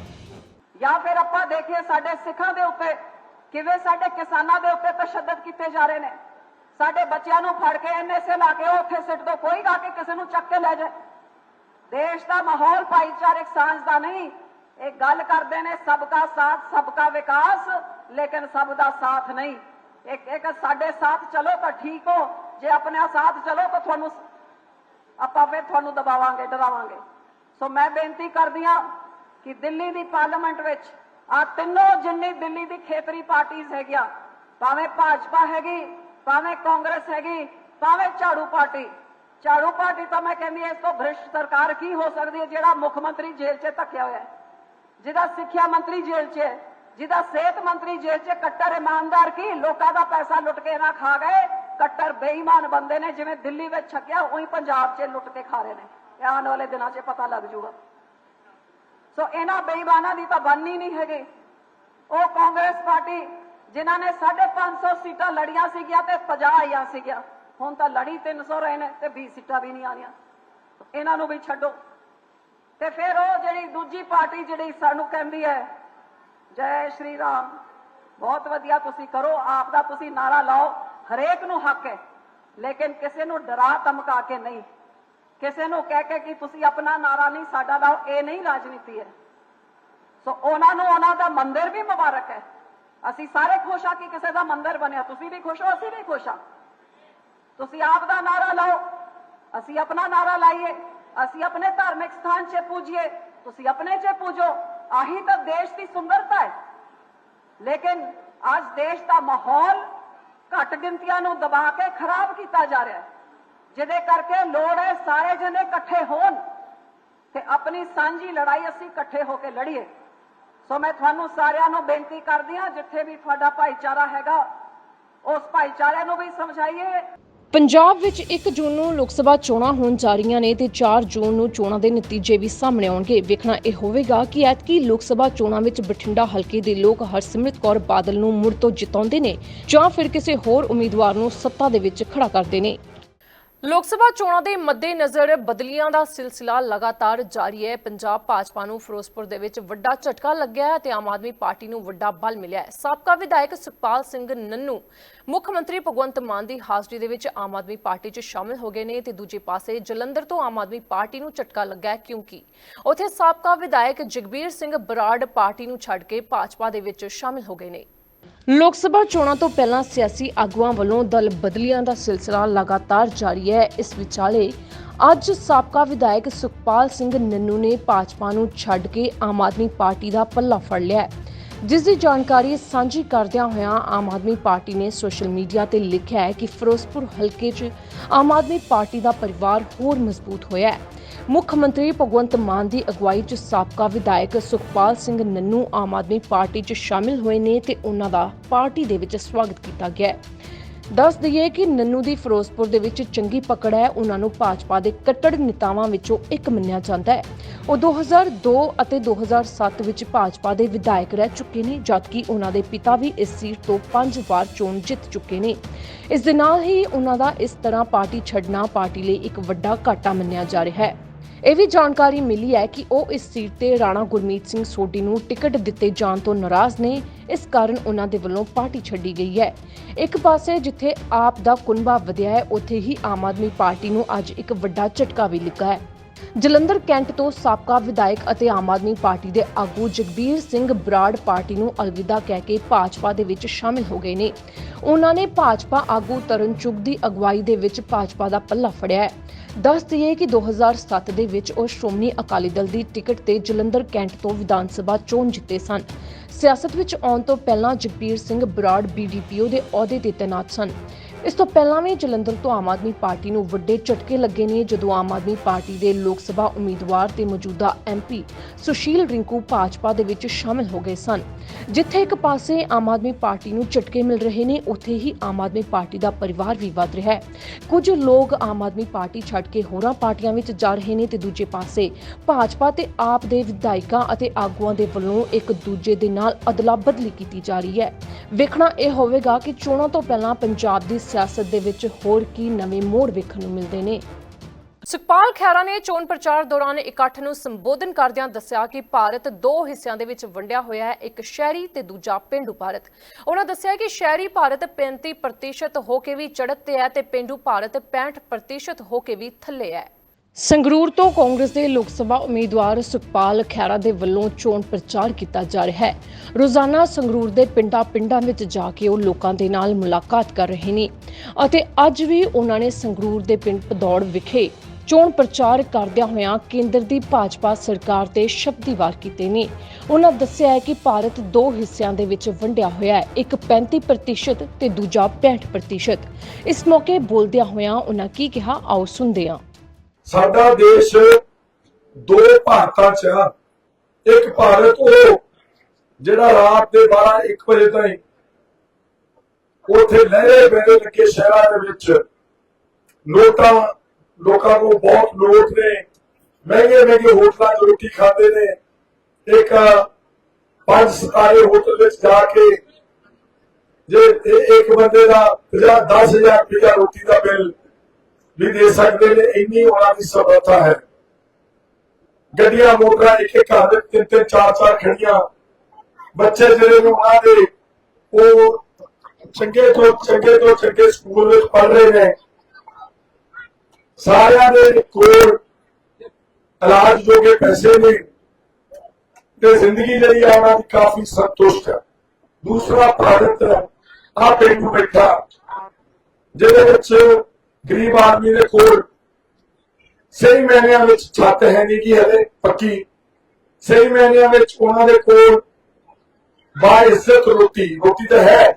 ਜਾਂ ਫਿਰ ਆਪਾਂ ਦੇਖੀਏ ਸਾਡੇ ਸਿੱਖਾਂ ਦੇ ਉੱਤੇ, ਕਿਵੇਂ ਸਾਡੇ ਕਿਸਾਨਾਂ ਦੇ ਉੱਤੇ ਤਸ਼ੱਦਦ ਕੀਤੇ ਜਾ ਰਹੇ ਨੇ। ਸਾਡੇ ਬੱਚਿਆਂ ਨੂੰ ਫੜ ਕੇ ਐਨਐਸਏ ਲਾ ਕੇ ਉੱਥੇ ਸਿੱਟ ਦੋ, ਕੋਈ ਗਾ ਕੇ ਕਿਸੇ ਨੂੰ ਚੱਕ ਕੇ ਲੈ ਜਾਏ। ਦੇਸ਼ ਦਾ ਮਾਹੌਲ ਭਾਈਚਾਰਕ ਸਾਂਝ ਦਾ ਨਹੀਂ, ਇਹ ਗੱਲ ਕਰਦੇ ਨੇ ਸਭ ਸਬਕਾ ਸਾਥ ਸਭ ਸਬਕਾ ਵਿਕਾਸ, ਲੇਕਿਨ ਸਭ ਦਾ ਸਾਥ ਨਹੀਂ। ਇੱਕ ਇੱਕ ਸਾਡੇ ਸਾਥ ਚਲੋ ਤਾਂ ਠੀਕ ਹੋ, ਜੇ ਆਪਣੇ ਸਾਥ ਚਲੋ ਤਾਂ ਤੁਹਾਨੂੰ ਆਪਾਂ ਫਿਰ ਤੁਹਾਨੂੰ ਦਬਾਵਾਂਗੇ, ਡਰਾਵਾਂਗੇ। ਸੋ ਮੈਂ ਬੇਨਤੀ ਕਰਦੀ ਹਾਂ ਕਿ ਦਿੱਲੀ ਦੀ ਪਾਰਲੀਮੈਂਟ ਵਿੱਚ ਆ ਤਿੰਨੋਂ ਜਿੰਨੀ ਦਿੱਲੀ ਦੀ ਖੇਤਰੀ ਪਾਰਟੀਆਂ ਹੈਗੀਆਂ ਭਾਵੇਂ ਭਾਜਪਾ ਹੈਗੀ, ਭਾਵੇਂ ਕਾਂਗਰਸ ਹੈਗੀ, ਭਾਵੇਂ ਝਾੜੂ ਪਾਰਟੀ ਝਾੜੂ ਪਾਰਟੀ ਤਾਂ ਮੈਂ ਕਹਿੰਦੀ ਹਾਂ, ਇਸ ਤੋਂ ਭ੍ਰਿਸ਼ਟ ਸਰਕਾਰ ਕੀ ਹੋ ਸਕਦੀ ਹੈ ਜਿਹੜਾ ਮੁੱਖ ਮੰਤਰੀ ਜੇਲ੍ਹ 'ਚ ਧੱਕਿਆ ਹੋਇਆ ਹੈ? ਜਿਹਦਾ ਸਿੱਖਿਆ ਮੰਤਰੀ ਜੇਲ੍ਹ 'ਚ ਹੈ, ਜਿਹਦਾ ਸਿਹਤ ਮੰਤਰੀ ਜੇਲ੍ਹ 'ਚ ਕੱਟਰ ਇਮਾਨਦਾਰ ਕੀ ਲੋਕਾਂ ਦਾ ਪੈਸਾ ਲੁੱਟ ਕੇ ਨਾ ਖਾ ਗਏ? ਕੱਟਰ ਬੇਈਮਾਨ ਬੰਦੇ ਨੇ, ਜਿਵੇਂ ਦਿੱਲੀ ਵਿੱਚ ਛਕਿਆ, ਉਹੀ ਪੰਜਾਬ 'ਚ ਲੁੱਟ ਕੇ ਖਾ ਰਹੇ ਨੇ। ਆਉਣ ਵਾਲੇ ਦਿਨਾਂ 'ਚ ਪਤਾ ਲੱਗ ਜੂਗਾ ਸੋ ਇਹਨਾਂ ਬੇਈਮਾਨਾਂ ਦੀ ਤਾਂ ਬੰਨੀ ਨਹੀਂ ਹੈਗੀ। ਉਹ ਕਾਂਗਰਸ ਪਾਰਟੀ, ਜਿਨ੍ਹਾਂ ਨੇ 550 ਸੀਟਾਂ ਲੜੀਆਂ ਸੀਗੀਆਂ ਤੇ 50 ਆਈਆਂ ਸੀਗੀਆਂ। ਹੁਣ ਤਾਂ ਲੜੀ 300 ਰਹੇ ਨੇ ਤੇ 20 ਸੀਟਾਂ ਵੀ ਨਹੀਂ ਆਣੀਆਂ ਇਹਨਾਂ ਨੂੰ ਵੀ ਛੱਡੋ। ਤੇ ਫਿਰ ਉਹ ਜਿਹੜੀ ਦੂਜੀ ਪਾਰਟੀ ਜਿਹੜੀ ਸਾਨੂੰ ਕਹਿੰਦੀ ਹੈ, ਜੈ ਸ਼੍ਰੀ ਰਾਮ, ਬਹੁਤ ਵਧੀਆ ਤੁਸੀਂ ਕਰੋ, ਆਪ ਦਾ ਤੁਸੀਂ ਨਾਰਾ ਲਾਓ, ਹਰੇਕ ਨੂੰ ਹੱਕ ਹੈ, ਲੇਕਿਨ ਕਿਸੇ ਨੂੰ ਡਰਾ ਧਮਕਾ ਕੇ ਨਹੀਂ। ਕਿਸੇ ਨੂੰ ਕਹਿ ਕੇ ਕਿ ਤੁਸੀਂ ਆਪਣਾ ਨਾਰਾ ਨਹੀਂ, ਸਾਡਾ ਲਾਓ ਇਹ ਨਹੀਂ ਰਾਜਨੀਤੀ ਹੈ। ਸੋ ਉਹਨਾਂ ਨੂੰ ਉਹਨਾਂ ਦਾ ਮੰਦਿਰ ਵੀ ਮੁਬਾਰਕ ਹੈ। ਅਸੀਂ ਸਾਰੇ ਖੁਸ਼ ਆ ਕਿ ਕਿਸੇ ਦਾ ਮੰਦਿਰ ਬਣਿਆ। ਤੁਸੀਂ ਵੀ ਖੁਸ਼ ਹੋ, ਅਸੀਂ ਵੀ ਖੁਸ਼ ਆ ਤੁਸੀਂ ਆਪ ਦਾ ਨਾਰਾ ਲਾਓ। ਅਸੀਂ ਆਪਣਾ ਨਾਰਾ ਲਾਈਏ। ਅਸੀਂ ਆਪਣੇ ਧਾਰਮਿਕ ਸਥਾਨ 'ਚ ਪੂਜੀਏ। ਤੁਸੀਂ ਆਪਣੇ 'ਚ ਪੂਜੋ। ਆਹੀ ਤਾਂ ਦੇਸ਼ ਦੀ ਸੁੰਦਰਤਾ ਹੈ। ਲੇਕਿਨ ਅੱਜ ਦੇਸ਼ ਦਾ ਮਾਹੌਲ ਘੱਟ ਗਿਣਤੀਆਂ ਨੂੰ ਦਬਾ ਕੇ ਖਰਾਬ ਕੀਤਾ ਜਾ ਰਿਹਾ ਹੈ। ਜਿਹਦੇ ਕਰਕੇ ਲੋੜ ਹੈ ਸਾਰੇ ਜਣੇ ਇਕੱਠੇ ਹੋਣ ਤੇ ਆਪਣੀ ਸਾਂਝੀ ਲੜਾਈ ਅਸੀਂ ਇਕੱਠੇ ਹੋ ਕੇ ਲੜੀਏ। ਸੋ ਮੈਂ ਤੁਹਾਨੂੰ ਸਾਰਿਆਂ ਨੂੰ ਬੇਨਤੀ ਕਰਦੀ ਹਾਂ, ਜਿੱਥੇ ਵੀ ਤੁਹਾਡਾ ਭਾਈਚਾਰਾ ਹੈਗਾ, ਉਸ ਭਾਈਚਾਰੇ ਨੂੰ ਵੀ ਸਮਝਾਈਏ। ਪੰਜਾਬ ਵਿੱਚ 1 ਜੂਨ ਨੂੰ ਲੋਕ ਸਭਾ ਚੋਣਾਂ ਹੋਣ ਜਾ ਰਹੀਆਂ ਨੇ ਤੇ 4 ਜੂਨ ਨੂੰ ਚੋਣਾਂ ਦੇ ਨਤੀਜੇ ਵੀ ਸਾਹਮਣੇ ਆਉਣਗੇ। ਵੇਖਣਾ ਇਹ ਹੋਵੇਗਾ ਕਿ ਐਤਕੀ ਲੋਕ ਸਭਾ ਚੋਣਾਂ ਵਿੱਚ ਬਠਿੰਡਾ ਹਲਕੇ ਦੇ ਲੋਕ ਹਰਸਿਮਰਤ ਕੌਰ ਬਾਦਲ ਨੂੰ ਮੁੜ ਤੋਂ ਜਿਤਾਉਂਦੇ ਨੇ ਜਾਂ ਫਿਰ ਕਿਸੇ ਹੋਰ ਉਮੀਦਵਾਰ ਨੂੰ ਸੱਤਾ ਦੇ ਵਿੱਚ ਖੜਾ ਕਰਦੇ ਨੇ। ਲੋਕ ਸਭਾ ਚੋਣਾਂ ਦੇ ਮੱਦੇਨਜ਼ਰ ਬਦਲੀਆਂ ਦਾ ਸਿਲਸਿਲਾ ਲਗਾਤਾਰ ਜਾਰੀ ਹੈ। ਪੰਜਾਬ ਭਾਜਪਾ ਨੂੰ ਫਿਰੋਜ਼ਪੁਰ ਦੇ ਵਿੱਚ ਵੱਡਾ ਝਟਕਾ ਲੱਗਿਆ ਹੈ ਤੇ ਆਮ ਆਦਮੀ ਪਾਰਟੀ ਨੂੰ ਵੱਡਾ ਬਲ ਮਿਲਿਆ ਹੈ। ਸਾਬਕਾ ਵਿਧਾਇਕ ਸੁਖਪਾਲ ਸਿੰਘ ਨੰਨੂ, ਮੁੱਖ ਮੰਤਰੀ ਭਗਵੰਤ ਮਾਨ ਦੀ ਹਾਜ਼ਰੀ ਦੇ ਵਿੱਚ ਆਮ ਆਦਮੀ ਪਾਰਟੀ 'ਚ ਸ਼ਾਮਿਲ ਹੋ ਗਏ ਨੇ ਤੇ ਦੂਜੇ ਪਾਸੇ ਜਲੰਧਰ ਤੋਂ ਆਮ ਆਦਮੀ ਪਾਰਟੀ ਨੂੰ ਝਟਕਾ ਲੱਗਾ ਹੈ। ਕਿਉਂਕਿ ਉੱਥੇ ਸਾਬਕਾ ਵਿਧਾਇਕ ਜਗਬੀਰ ਸਿੰਘ ਬਰਾੜ ਪਾਰਟੀ ਨੂੰ ਛੱਡ ਕੇ ਭਾਜਪਾ ਦੇ ਵਿੱਚ ਸ਼ਾਮਲ ਹੋ ਗਏ ਨੇ। ਲੋਕ ਸਭਾ ਚੋਣਾਂ ਤੋਂ ਪਹਿਲਾਂ ਸਿਆਸੀ ਆਗੂਆਂ ਵੱਲੋਂ ਦਲ ਬਦਲੀਆਂ ਦਾ ਸਿਲਸਿਲਾ ਲਗਾਤਾਰ ਜਾਰੀ ਹੈ। ਇਸ ਵਿਚਾਲੇ ਅੱਜ ਸਾਬਕਾ ਵਿਧਾਇਕ ਸੁਖਪਾਲ ਸਿੰਘ ਨੰਨੂ ਨੇ ਭਾਜਪਾ ਨੂੰ ਛੱਡ ਕੇ ਆਮ ਆਦਮੀ ਪਾਰਟੀ ਦਾ ਪੱਲਾ ਫੜ ਲਿਆ ਹੈ। ਜਿਸ ਦੀ ਜਾਣਕਾਰੀ ਸਾਂਝੀ ਕਰਦਿਆਂ ਹੋਇਆਂ ਆਮ ਆਦਮੀ ਪਾਰਟੀ ਨੇ ਸੋਸ਼ਲ ਮੀਡੀਆ ਤੇ ਲਿਖਿਆ ਹੈ ਕਿ ਫਿਰੋਜ਼ਪੁਰ ਹਲਕੇ 'ਚ ਆਮ ਆਦਮੀ ਪਾਰਟੀ ਦਾ ਪਰਿਵਾਰ ਹੋਰ ਮਜ਼ਬੂਤ ਹੋਇਆ ਹੈ। ਮੁੱਖ ਮੰਤਰੀ ਭਗਵੰਤ ਮਾਨ ਦੀ ਅਗਵਾਈ 'ਚ ਸਾਬਕਾ ਵਿਧਾਇਕ ਸੁਖਪਾਲ ਸਿੰਘ ਨੰਨੂ ਆਮ ਆਦਮੀ ਪਾਰਟੀ 'ਚ ਸ਼ਾਮਿਲ ਹੋਏ ਨੇ ਤੇ ਉਹਨਾਂ ਦਾ ਪਾਰਟੀ ਦੇ ਵਿੱਚ ਸਵਾਗਤ ਕੀਤਾ ਗਿਆ ਹੈ। ਦੱਸ ਦਈਏ ਕਿ ਨੰਨੂ ਦੀ ਫਿਰੋਜ਼ਪੁਰ ਦੇ ਵਿੱਚ ਚੰਗੀ ਪਕੜ ਹੈ। ਉਹਨਾਂ ਨੂੰ ਭਾਜਪਾ ਦੇ ਕੱਟੜ ਨੇਤਾਵਾਂ ਵਿੱਚੋਂ ਇੱਕ ਮੰਨਿਆ ਜਾਂਦਾ ਹੈ। ਉਹ 2002 ਅਤੇ 2007 ਵਿੱਚ ਭਾਜਪਾ ਦੇ ਵਿਧਾਇਕ ਰਹਿ ਚੁੱਕੇ ਨੇ, ਜਦਕਿ ਉਹਨਾਂ ਦੇ ਪਿਤਾ ਵੀ ਇਸ ਸੀਟ ਤੋਂ ਪੰਜ ਵਾਰ ਚੋਣ ਜਿੱਤ ਚੁੱਕੇ ਨੇ। ਇਸ ਦੇ ਨਾਲ ਹੀ ਉਹਨਾਂ ਦਾ ਇਸ ਤਰ੍ਹਾਂ ਪਾਰਟੀ ਛੱਡਣਾ ਪਾਰਟੀ ਲਈ ਇੱਕ ਵੱਡਾ ਘਾਟਾ ਮੰਨਿਆ ਜਾ ਰਿਹਾ ਹੈ। ਇਹ ਵੀ ਜਾਣਕਾਰੀ ਮਿਲੀ ਹੈ ਕਿ ਉਹ ਇਸ ਸੀਟ ਤੇ ਰਾਣਾ ਗੁਰਮੀਤ ਸਿੰਘ ਸੋਢੀ ਨੂੰ ਟਿਕਟ ਦਿੱਤੇ ਜਾਣ ਤੋਂ ਨਾਰਾਜ਼ ਨੇ। ਇਸ ਕਾਰਨ ਉਹਨਾਂ ਦੇ ਵੱਲੋਂ ਪਾਰਟੀ ਛੱਡੀ ਗਈ ਹੈ। ਇੱਕ ਪਾਸੇ ਜਿੱਥੇ ਆਪ ਦਾ ਕੁਨਬਾ ਵਧਿਆ ਹੈ, ਉੱਥੇ ਹੀ ਆਮ ਆਦਮੀ ਪਾਰਟੀ ਨੂੰ ਅੱਜ ਇੱਕ ਵੱਡਾ ਝਟਕਾ ਵੀ ਲੱਗਾ ਹੈ। ਜਲੰਧਰ ਕੈਂਟ ਤੋਂ ਸਾਬਕਾ ਵਿਧਾਇਕ ਅਤੇ ਆਮ ਆਦਮੀ ਪਾਰਟੀ ਦੇ ਆਗੂ ਜਗਬੀਰ ਸਿੰਘ ਬਰਾੜ ਪਾਰਟੀ ਨੂੰ ਅਲਵਿਦਾ ਕਹਿ ਕੇ ਭਾਜਪਾ ਦੇ ਵਿੱਚ ਸ਼ਾਮਿਲ ਹੋ ਗਏ ਨੇ। ਉਹਨਾਂ ਨੇ ਭਾਜਪਾ ਆਗੂ ਤਰਨ ਚੁੱਗ ਦੀ ਅਗਵਾਈ ਦੇ ਵਿੱਚ ਭਾਜਪਾ ਦਾ ਪੱਲਾ ਫੜਿਆ ਹੈ। ਦੱਸ ਦਈਏ ਕਿ 2007 ਦੇ ਵਿੱਚ ਉਹ ਸ਼੍ਰੋਮਣੀ ਅਕਾਲੀ ਦਲ ਦੀ ਟਿਕਟ ਤੇ ਜਲੰਧਰ ਕੈਂਟ ਤੋਂ ਵਿਧਾਨ ਸਭਾ ਚੋਣ ਜਿੱਤੇ ਸਨ। ਸਿਆਸਤ ਵਿੱਚ ਆਉਣ ਤੋਂ ਪਹਿਲਾਂ ਜਗਬੀਰ ਸਿੰਘ ਬਰਾੜ ਬੀਡੀਪੀਓ ਦੇ ਅਹੁਦੇ ਤੇ ਤੈਨਾਤ ਸਨ। ਇਸ ਤੋਂ ਪਹਿਲਾਂ ਵੀ ਜਲੰਧਰ ਤੋਂ ਆਮ ਆਦਮੀ ਪਾਰਟੀ ਨੂੰ ਵੱਡੇ ਝਟਕੇ ਲੱਗੇ ਨੇ, ਜਦੋਂ ਆਮ ਆਦਮੀ ਪਾਰਟੀ ਦੇ ਲੋਕ ਸਭਾ ਉਮੀਦਵਾਰ ਤੇ ਮੌਜੂਦਾ ਐਮਪੀ ਸੁਸ਼ੀਲ ਰਿੰਕੂ ਭਾਜਪਾ ਦੇ ਵਿੱਚ ਸ਼ਾਮਿਲ ਹੋ ਗਏ ਸਨ। ਜਿੱਥੇ ਇੱਕ ਪਾਸੇ ਆਮ ਆਦਮੀ ਪਾਰਟੀ ਨੂੰ ਝਟਕੇ ਮਿਲ ਰਹੇ ਨੇ, ਉੱਥੇ ਹੀ ਆਮ ਆਦਮੀ ਪਾਰਟੀ ਦਾ ਪਰਿਵਾਰ ਵੀ ਵੱਧ ਰਿਹਾ ਹੈ। ਕੁਝ ਲੋਕ ਆਮ ਆਦਮੀ ਪਾਰਟੀ ਛੱਡ ਕੇ ਹੋਰਾਂ ਪਾਰਟੀਆਂ ਵਿੱਚ ਜਾ ਰਹੇ ਨੇ ਤੇ ਦੂਜੇ ਪਾਸੇ ਭਾਜਪਾ ਤੇ ਆਪ ਦੇ ਵਿਧਾਇਕਾਂ ਅਤੇ ਆਗੂਆਂ ਦੇ ਵੱਲੋਂ ਇੱਕ ਦੂਜੇ ਦੇ ਨਾਲ ਅਦਲਾ ਬਦਲੀ ਕੀਤੀ ਜਾ ਰਹੀ ਹੈ। ਵੇਖਣਾ ਇਹ ਹੋਵੇਗਾ ਕਿ ਚੋਣਾਂ ਤੋਂ ਪਹਿਲਾਂ ਪੰਜਾਬ ਦੀ ਸਿਆਸਤ ਦੇ ਵਿੱਚ ਹੋਰ ਕੀ ਨਵੇਂ ਮੋੜ ਵੇਖਣ ਨੂੰ ਮਿਲਦੇ ਨੇ? ਸੁਖਪਾਲ ਖਹਿਰਾ ਨੇ ਚੋਣ ਪ੍ਰਚਾਰ ਦੌਰਾਨ ਇਕੱਠ ਨੂੰ ਸੰਬੋਧਨ ਕਰਦਿਆਂ ਦੱਸਿਆ ਕਿ ਭਾਰਤ ਦੋ ਹਿੱਸਿਆਂ ਦੇ ਵਿੱਚ ਵੰਡਿਆ ਹੋਇਆ ਹੈ, ਇੱਕ ਸ਼ਹਿਰੀ ਤੇ ਦੂਜਾ ਪਿੰਡੂ ਭਾਰਤ। ਉਹਨਾਂ ਦੱਸਿਆ ਕਿ ਸ਼ਹਿਰੀ ਭਾਰਤ 35% ਹੋ ਕੇ ਵੀ ਚੜ੍ਹਤ ਤੇ ਹੈ ਤੇ ਪਿੰਡੂ ਭਾਰਤ 65% ਹੋ ਕੇ ਵੀ ਥੱਲੇ ਹੈ। ਸੰਗਰੂਰ ਤੋਂ ਕਾਂਗਰਸ ਦੇ ਲੋਕ ਸਭਾ ਉਮੀਦਵਾਰ ਸੁਖਪਾਲ ਖਹਿਰਾ ਦੇ ਵੱਲੋਂ ਚੋਣ ਪ੍ਰਚਾਰ ਕੀਤਾ ਜਾ ਰਿਹਾ ਹੈ। ਰੋਜ਼ਾਨਾ ਸੰਗਰੂਰ ਦੇ ਪਿੰਡਾਂ-ਪਿੰਡਾਂ ਵਿੱਚ ਜਾ ਕੇ ਉਹ ਲੋਕਾਂ ਦੇ ਨਾਲ ਮੁਲਾਕਾਤ ਕਰ ਰਹੇ ਨੇ ਅਤੇ ਅੱਜ ਵੀ ਉਹਨਾਂ ਨੇ ਸੰਗਰੂਰ ਦੇ ਪਿੰਡ ਪਦੌੜ ਵਿਖੇ ਚੋਣ ਪ੍ਰਚਾਰ ਕਰਦਿਆਂ ਹੋਇਆਂ ਕੇਂਦਰ ਦੀ ਭਾਜਪਾ ਸਰਕਾਰ ਤੇ ਸ਼ਬਦੀ ਵਾਰ ਕੀਤੇ ਨੇ। ਉਹਨਾਂ ਦੱਸਿਆ ਹੈ ਕਿ ਭਾਰਤ ਦੋ ਹਿੱਸਿਆਂ ਦੇ ਵਿੱਚ ਵੰਡਿਆ ਹੋਇਆ ਹੈ, ਇੱਕ 35% ਤੇ ਦੂਜਾ 65% ਇਸ ਮੌਕੇ ਬੋਲਦਿਆਂ ਹੋਇਆਂ ਉਹਨਾਂ ਕੀ ਕਿਹਾ, ਆਓ ਸੁਣਦੇ ਹਾਂ। ਸਾਡਾ ਦੇਸ਼ ਦੋ ਭਾਰਤਾਂ ਚ ਆ। ਇੱਕ ਭਾਰਤ ਉਹ ਜਿਹੜਾ ਰਾਤ ਦੇ 12 1 ਵਜੇ ਤਾਈਂ ਉਥੇ ਲਹਿਰੇ ਬਹਿਰੇ ਲੱਗੇ ਸ਼ਹਿਰਾਂ ਦੇ ਵਿੱਚ। ਨੋਟਾਂ ਲੋਕਾਂ ਕੋਲ ਬਹੁਤ ਲੋਟ ਨੇ। ਮਹਿੰਗੇ ਮਹਿੰਗੇ ਹੋਟਲਾਂ 'ਚ ਰੋਟੀ ਖਾਂਦੇ ਨੇ। ਇੱਕ ਪੰਜ ਸਿਤਾਰੇ ਹੋਟਲ ਵਿੱਚ ਜਾ ਕੇ ਜੇ ਇੱਕ ਬੰਦੇ ਦਾ 50 10000 ਰੁਪਇਆ ਰੋਟੀ ਦਾ ਬਿੱਲ ਵੀ ਦੇ ਸਕਦੇ ਨੇ, ਇੰਨੀ ਉਹਨਾਂ ਦੀ ਸਮਰੱਥਾ ਹੈ। ਗੱਡੀਆਂ, ਮੋਟਰਾਂ ਇੱਕ ਇੱਕ ਘਰ ਦੇ ਤਿੰਨ ਤਿੰਨ ਚਾਰ ਚਾਰ ਖੜੀਆਂ। ਬੱਚੇ ਜਿਹੜੇ ਨੇ ਉਹਨਾਂ ਦੇ, ਉਹ ਚੰਗੇ ਤੋਂ ਚੰਗੇ ਤੋਂ ਚੰਗੇ ਸਕੂਲ ਵਿੱਚ ਪੜ੍ਹ ਰਹੇ ਨੇ। ਸਾਰਿਆਂ ਦੇ ਕੋਲ ਇਲਾਜ ਜੋਗੇ ਪੈਸੇ ਨੇ। ਤੇ ਜ਼ਿੰਦਗੀ ਜਿਹੜੀ ਆ, ਉਹਨਾਂ ਦੀ ਕਾਫੀ ਸੰਤੁਸ਼ਟ ਹੈ। ਦੂਸਰਾ ਭਾਰਤ ਆ ਪਿੰਡੂ ਬੈਠਾ। ਜਿਹਦੇ ਵਿੱਚ ਗਰੀਬ ਆਦਮੀ ਦੇ ਕੋਲ ਸਹੀ ਮਾਇਨਿਆਂ ਵਿੱਚ ਛੱਤ ਹੈ ਨਹੀਂ ਕਿ ਹਲੇ ਪੱਕੀ। ਸਹੀ ਮਹੀਨਿਆਂ ਵਿੱਚ ਉਹਨਾਂ ਦੇ ਕੋਲ ਬਾਇਜ਼ਤ ਰੋਟੀ ਰੋਟੀ ਤਾਂ ਹੈ,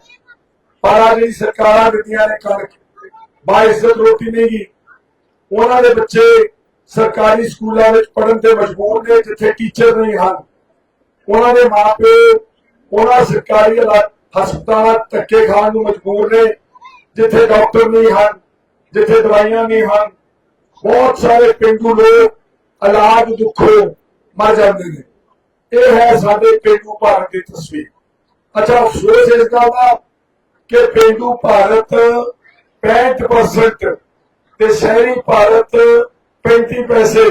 ਪਰ ਆ ਜਿਹੜੀ ਸਰਕਾਰਾਂ ਦਿੱਤੀਆਂ ਨੇ ਕਣਕ, ਬਾਇਜ਼ਤ ਰੋਟੀ ਨਹੀਂ ਗੀ ਉਹਨਾਂ ਦੇ ਬੱਚੇ ਸਰਕਾਰੀ ਸਕੂਲਾਂ ਵਿੱਚ ਪੜਨ ਤੇ ਮਜਬੂਰ ਨੇ, ਜਿੱਥੇ ਟੀਚਰ ਨਹੀਂ ਹਨ। ਉਹਨਾਂ ਦੇ ਮਾਪੇ ਉਹਨਾਂ ਸਰਕਾਰੀ ਹਸਪਤਾਲਾਂ ਧੱਕੇ ਖਾਣ ਨੂੰ ਮਜਬੂਰ ਨੇ, ਜਿੱਥੇ ਡਾਕਟਰ ਨਹੀਂ ਹਨ। ਜਿੱਥੇ ਦਵਾਈਆਂ ਨਹੀਂ ਹਨ, ਬਹੁਤ ਸਾਰੇ ਪਿੰਡੂ ਲੋਕ ਇਲਾਜ ਦੁੱਖੋਂ ਮਰ ਜਾਂਦੇ ਨੇ। ਇਹ ਹੈ ਸਾਡੇ ਪਿੰਡੂ ਭਾਰਤ ਦੀ ਤਸਵੀਰ। ਅੱਛਾ, ਅਫਸੋਸ ਇਸ ਗੱਲ ਦਾ ਕਿ ਪਿੰਡੂ ਭਾਰਤ 65% ਤੇ ਸ਼ਹਿਰੀ ਭਾਰਤ 35 ਪੈਸੇ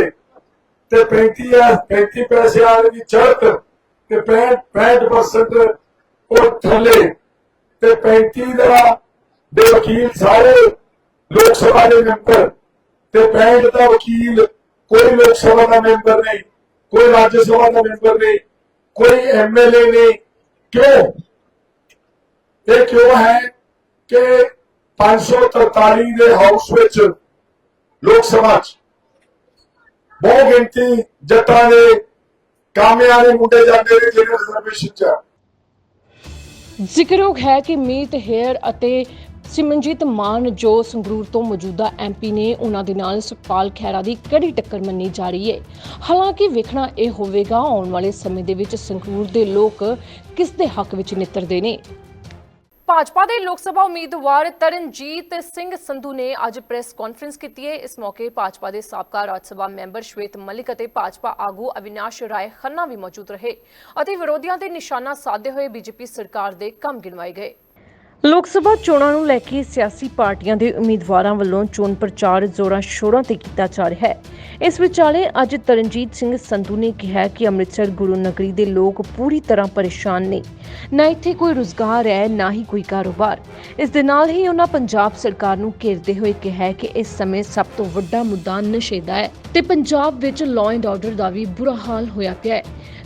ਤੇ 35 ਆ 35 ਪੈਸੇ ਵਾਲੇ ਦੀ ਚੜਤ ਤੇ 65% ਉਹ ਥੱਲੇ ਤੇ 35 ਦਾ ਦੇ ਵਕੀਲ ਸਾਰੇ ਲੋਕ ਸਭਾ ਦੇ ਮੈਂਬਰ ਤੇ 65 ਦਾ ਵਕੀਲ, ਕੋਈ ਲੋਕ ਸਭਾ ਦਾ ਮੈਂਬਰ ਨਹੀਂ, ਕੋਈ ਰਾਜ ਸਭਾ ਦਾ ਮੈਂਬਰ ਨਹੀਂ, ਕੋਈ ਐਮਐਲਏ ਨਹੀਂ। ਕਿਉਂ? ਇਹ ਕਿਉਂ ਹੈ ਕਿ 543 ਦੇ ਹਾਊਸ ਵਿੱਚ ਲੋਕ ਸਭਾ ਚ ਬਹੁ ਗਿਣਤੀ ਜੱਟਾਂ ਦੇ ਕਾਮਿਆਂ ਦੇ ਮੁੰਡੇ ਜਾਂਦੇ ਨੇ ਜਿਹੜੇ ਰਿਜ਼ਰਵੇਸ਼ਨ ਚ ਜ਼ਿਕਰਯੋਗ ਹੈ ਕਿ ਮੀਤ ਹੇਅਰ ਅਤੇ ਸਿਮਰਨਜੀਤ ਮਾਨ ਜੋ ਸੰਗਰੂਰ ਤੋਂ ਮੌਜੂਦਾ ਐਮਪੀ ਨੇ ਉਹਨਾਂ ਦੇ ਨਾਲ ਸੁਖਪਾਲ ਖਹਿਰਾ ਦੀ ਕੜੀ ਟੱਕਰ ਮੰਨੀ ਜਾ ਰਹੀ ਹੈ। ਹਾਲਾਂਕਿ ਵੇਖਣਾ ਇਹ ਹੋਵੇਗਾ, ਆਉਣ ਵਾਲੇ ਸਮੇਂ ਦੇ ਵਿੱਚ ਸੰਗਰੂਰ ਦੇ ਲੋਕ ਕਿਸ ਦੇ ਹੱਕ ਵਿੱਚ ਨਿੱਤਰਦੇ ਨੇ? ਭਾਜਪਾ ਦੇ ਲੋਕ ਸਭਾ ਉਮੀਦਵਾਰ ਤਰਨਜੀਤ ਸਿੰਘ ਸੰਧੂ ਨੇ ਅੱਜ ਪ੍ਰੈਸ ਕਾਨਫਰੰਸ ਕੀਤੀ ਹੈ। ਇਸ ਮੌਕੇ ਭਾਜਪਾ ਦੇ ਸਾਬਕਾ ਰਾਜ ਸਭਾ ਮੈਂਬਰ ਸ਼ਵੇਤ ਮਲਿਕ ਅਤੇ ਭਾਜਪਾ ਆਗੂ ਅਵਿਨਾਸ਼ ਰਾਏ ਖੰਨਾ ਵੀ ਮੌਜੂਦ ਰਹੇ ਅਤੇ ਵਿਰੋਧੀਆਂ ਤੇ ਨਿਸ਼ਾਨਾ ਸਾਧਦੇ ਹੋਏ ਬੀਜੇਪੀ ਸਰਕਾਰ ਦੇ ਕੰਮ ਗਿਣਵਾਏ ਗਏ। ਲੋਕ ਸਭਾ ਚੋਣਾਂ ਨੂੰ ਲੈ ਕੇ ਸਿਆਸੀ ਪਾਰਟੀਆਂ ਦੇ ਉਮੀਦਵਾਰਾਂ ਵੱਲੋਂ ਚੋਣ ਪ੍ਰਚਾਰ ਜ਼ੋਰਾਂ ਸ਼ੋਰਾਂ ਤੇ ਕੀਤਾ ਜਾ ਰਿਹਾ ਹੈ। ਇਸ ਵਿਚਾਲੇ ਅੱਜ ਤਰਨਜੀਤ ਸਿੰਘ ਸੰਧੂ ਨੇ ਕਿਹਾ ਕਿ ਅੰਮ੍ਰਿਤਸਰ ਗੁਰੂ ਨਗਰੀ ਦੇ ਲੋਕ ਪੂਰੀ ਤਰ੍ਹਾਂ ਪਰੇਸ਼ਾਨ ਨੇ। ਨਾ ਇੱਥੇ ਕੋਈ ਰੁਜ਼ਗਾਰ ਹੈ, ਨਾ ਹੀ ਕੋਈ ਕਾਰੋਬਾਰ। ਇਸ ਦੇ ਨਾਲ ਹੀ ਉਹਨਾਂ ਪੰਜਾਬ ਸਰਕਾਰ ਨੂੰ ਘੇਰਦੇ ਹੋਏ ਕਿਹਾ ਕਿ ਇਸ ਸਮੇਂ ਸਭ ਤੋਂ ਵੱਡਾ ਮੁੱਦਾ ਨਸ਼ੇ ਦਾ ਹੈ ਤੇ ਪੰਜਾਬ ਵਿੱਚ ਲਾਅ ਐਂਡ ਆਰਡਰ ਦਾ ਵੀ ਬੁਰਾ ਹਾਲ ਹੋਇਆ ਪਿਆ ਹੈ।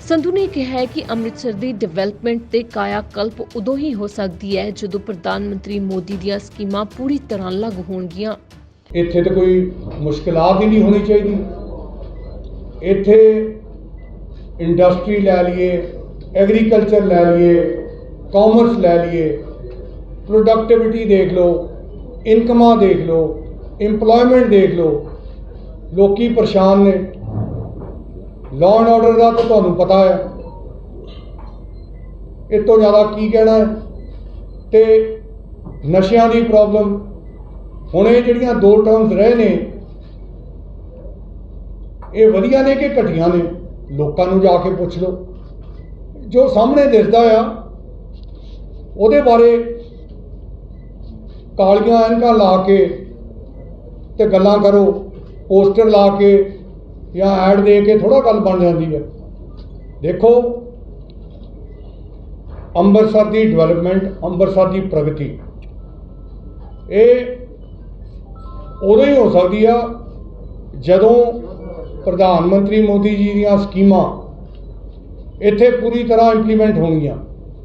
ਸੰਧੂ ਨੇ ਕਿਹਾ ਹੈ ਕਿ ਅੰਮ੍ਰਿਤਸਰ ਦੀ ਡਿਵੈਲਪਮੈਂਟ ਤੇ ਕਾਇਆ ਕਲਪ ਉਦੋਂ ਹੀ ਹੋ ਸਕਦੀ ਹੈ ਜਦੋਂ ਪ੍ਰਧਾਨ ਮੰਤਰੀ ਮੋਦੀ ਦੀਆਂ ਸਕੀਮਾਂ ਪੂਰੀ ਤਰ੍ਹਾਂ ਲਾਗੂ ਹੋਣਗੀਆਂ। ਇੱਥੇ ਤਾਂ ਕੋਈ ਮੁਸ਼ਕਲਾਤ ਹੀ ਨਹੀਂ ਹੋਣੀ ਚਾਹੀਦੀ। ਇੱਥੇ ਇੰਡਸਟਰੀ ਲੈ ਲਈਏ ਐਗਰੀਕਲਚਰ ਲੈ ਲਈਏ ਕਾਮਰਸ ਲੈ ਲਈਏ ਪ੍ਰੋਡਕਟਿਵਿਟੀ ਦੇਖ ਲਓ ਇਨਕਮਾਂ ਦੇਖ ਲਓ, EMPLOYMENT ਦੇਖ ਲਓ, ਲੋਕੀ ਪਰੇਸ਼ਾਨ ਨੇ। ਲਾਅ ਐਂਡ ਆਰਡਰ ਦਾ ਤਾਂ ਤੁਹਾਨੂੰ ਪਤਾ ਹੈ। ਇਹ ਤੋਂ ਜ਼ਿਆਦਾ ਕੀ ਕਹਿਣਾ ਹੈ? ਤੇ ਨਸ਼ਿਆਂ ਦੀ ਪ੍ਰੋਬਲਮ ਹੁਣ ਇਹ ਜਿਹੜੀਆਂ ਦੋ ਟਰਮਸ ਰਹੇ ਨੇ, ਇਹ ਵਧੀਆ ਨੇ ਕਿ ਘਟੀਆਂ ਨੇ? ਲੋਕਾਂ ਨੂੰ ਜਾ ਕੇ ਪੁੱਛ ਲਓ। ਜੋ ਸਾਹਮਣੇ ਦਿਸਦਾ ਆ, ਉਹਦੇ ਬਾਰੇ ਕਾਲੀਆਂ ਐਨਕਾਂ ਲਾ ਕੇ ਤੇ ਗੱਲਾਂ ਕਰੋ, ਪੋਸਟਰ ਲਾ ਕੇ ਜਾਂ ਐਡ ਦੇ ਕੇ ਥੋੜਾ ਗੱਲ ਬਣ ਜਾਂਦੀ ਹੈ। ਦੇਖੋ, ਅੰਮ੍ਰਿਤਸਰ ਦੀ ਡਿਵੈਲਪਮੈਂਟ ਅੰਮ੍ਰਿਤਸਰ ਦੀ ਪ੍ਰਗਤੀ, ਇਹ ਉਦੋਂ ਹੀ ਹੋ ਸਕਦੀ ਆ ਜਦੋਂ ਪ੍ਰਧਾਨ ਮੰਤਰੀ ਮੋਦੀ ਜੀ ਦੀਆਂ ਸਕੀਮਾਂ ਇੱਥੇ ਪੂਰੀ ਤਰ੍ਹਾਂ ਇੰਪਲੀਮੈਂਟ ਹੋਣਗੀਆਂ।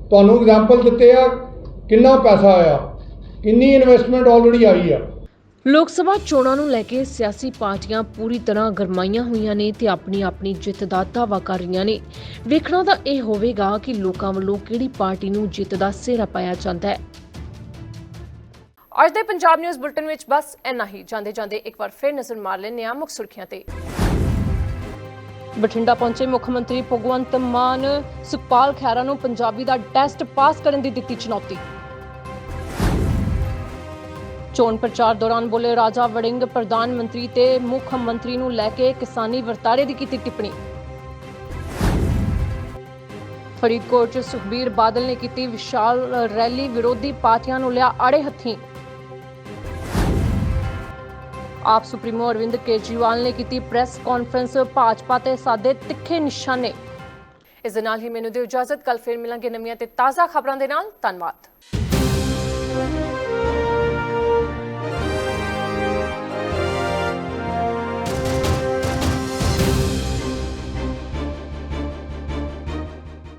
ਤੁਹਾਨੂੰ ਐਗਜ਼ਾਮਪਲ ਦਿੱਤੇ ਆ ਕਿੰਨਾ ਪੈਸਾ ਆਇਆ, ਕਿੰਨੀ ਇਨਵੈਸਟਮੈਂਟ ਆਲਰੇਡੀ ਆਈ ਆ। ਲੋਕ ਸਭਾ ਚੋਣਾਂ ਨੂੰ ਲੈ ਕੇ ਸਿਆਸੀ ਪਾਰਟੀਆਂ ਪੂਰੀ ਤਰ੍ਹਾਂ ਗਰਮਾਈਆਂ ਹੋਈਆਂ ਨੇ ਤੇ ਆਪਣੀ ਆਪਣੀ ਜਿੱਤ ਦਾ ਦਾਅਵਾ ਕਰ ਰਹੀਆਂ ਨੇ। ਵੇਖਣਾ ਤਾਂ ਇਹ ਹੋਵੇਗਾ ਕਿ ਲੋਕਾਂ ਵੱਲੋਂ ਕਿਹੜੀ ਪਾਰਟੀ ਨੂੰ ਜਿੱਤ ਦਾ ਸਿਹਰਾ ਪਾਇਆ ਜਾਂਦਾ ਹੈ। ਅੱਜ ਦੇ ਪੰਜਾਬ ਨਿਊਜ਼ ਬੁਲਟਨ ਵਿੱਚ ਬਸ ਇੰਨਾ ਹੀ। ਜਾਂਦੇ ਜਾਂਦੇ ਇੱਕ ਵਾਰ ਫਿਰ ਨਜ਼ਰ ਮਾਰ ਲੈਂਦੇ ਹਾਂ ਮੁੱਖ ਸੁਰਖੀਆਂ ਤੇ। ਬਠਿੰਡਾ ਪਹੁੰਚੇ ਮੁੱਖ ਮੰਤਰੀ ਭਗਵੰਤ ਮਾਨ। ਸੁਖਪਾਲ ਖਹਿਰਾ ਨੂੰ ਪੰਜਾਬੀ ਦਾ ਟੈਸਟ ਪਾਸ ਕਰਨ ਦੀ ਦਿੱਤੀ ਚੁਣੌਤੀ। ਚੋਣ ਪ੍ਰਚਾਰ ਦੌਰਾਨ ਬੋਲੇ ਰਾਜਾ ਵੜਿੰਗ, ਪ੍ਰਧਾਨ ਮੰਤਰੀ ਤੇ ਮੁੱਖ ਮੰਤਰੀ ਨੂੰ ਲੈ ਕੇ ਕਿਸਾਨੀ ਵਰਤਾਰੇ ਦੀ ਕੀਤੀ ਟਿੱਪਣੀ। ਫਰੀਦਕੋਟ 'ਚ ਸੁਖਬੀਰ ਬਾਦਲ ਨੇ ਕੀਤੀ ਵਿਸ਼ਾਲ ਰੈਲੀ, ਵਿਰੋਧੀ ਪਾਰਟੀਆਂ ਨੂੰ ਲਿਆ ਆੜੇ ਹੱਥੀਂ। ਆਪ ਸੁਪਰੀਮੋ ਅਰਵਿੰਦ ਕੇਜਰੀਵਾਲ ਨੇ ਕੀਤੀ ਪ੍ਰੈਸ ਕਾਨਫਰੰਸ, ਭਾਜਪਾ ਤੇ ਸਾਦੇ ਤਿੱਖੇ ਨਿਸ਼ਾਨੇ। ਇਸ ਦੇ ਨਾਲ ਹੀ ਮੈਨੂੰ ਦਿਓ ਇਜਾਜ਼ਤ ਕੱਲ ਫਿਰ ਮਿਲਾਂਗੇ ਨਵੀਆਂ ਤੇ ਤਾਜ਼ਾ ਖਬਰਾਂ ਦੇ ਨਾਲ। ਧੰਨਵਾਦ।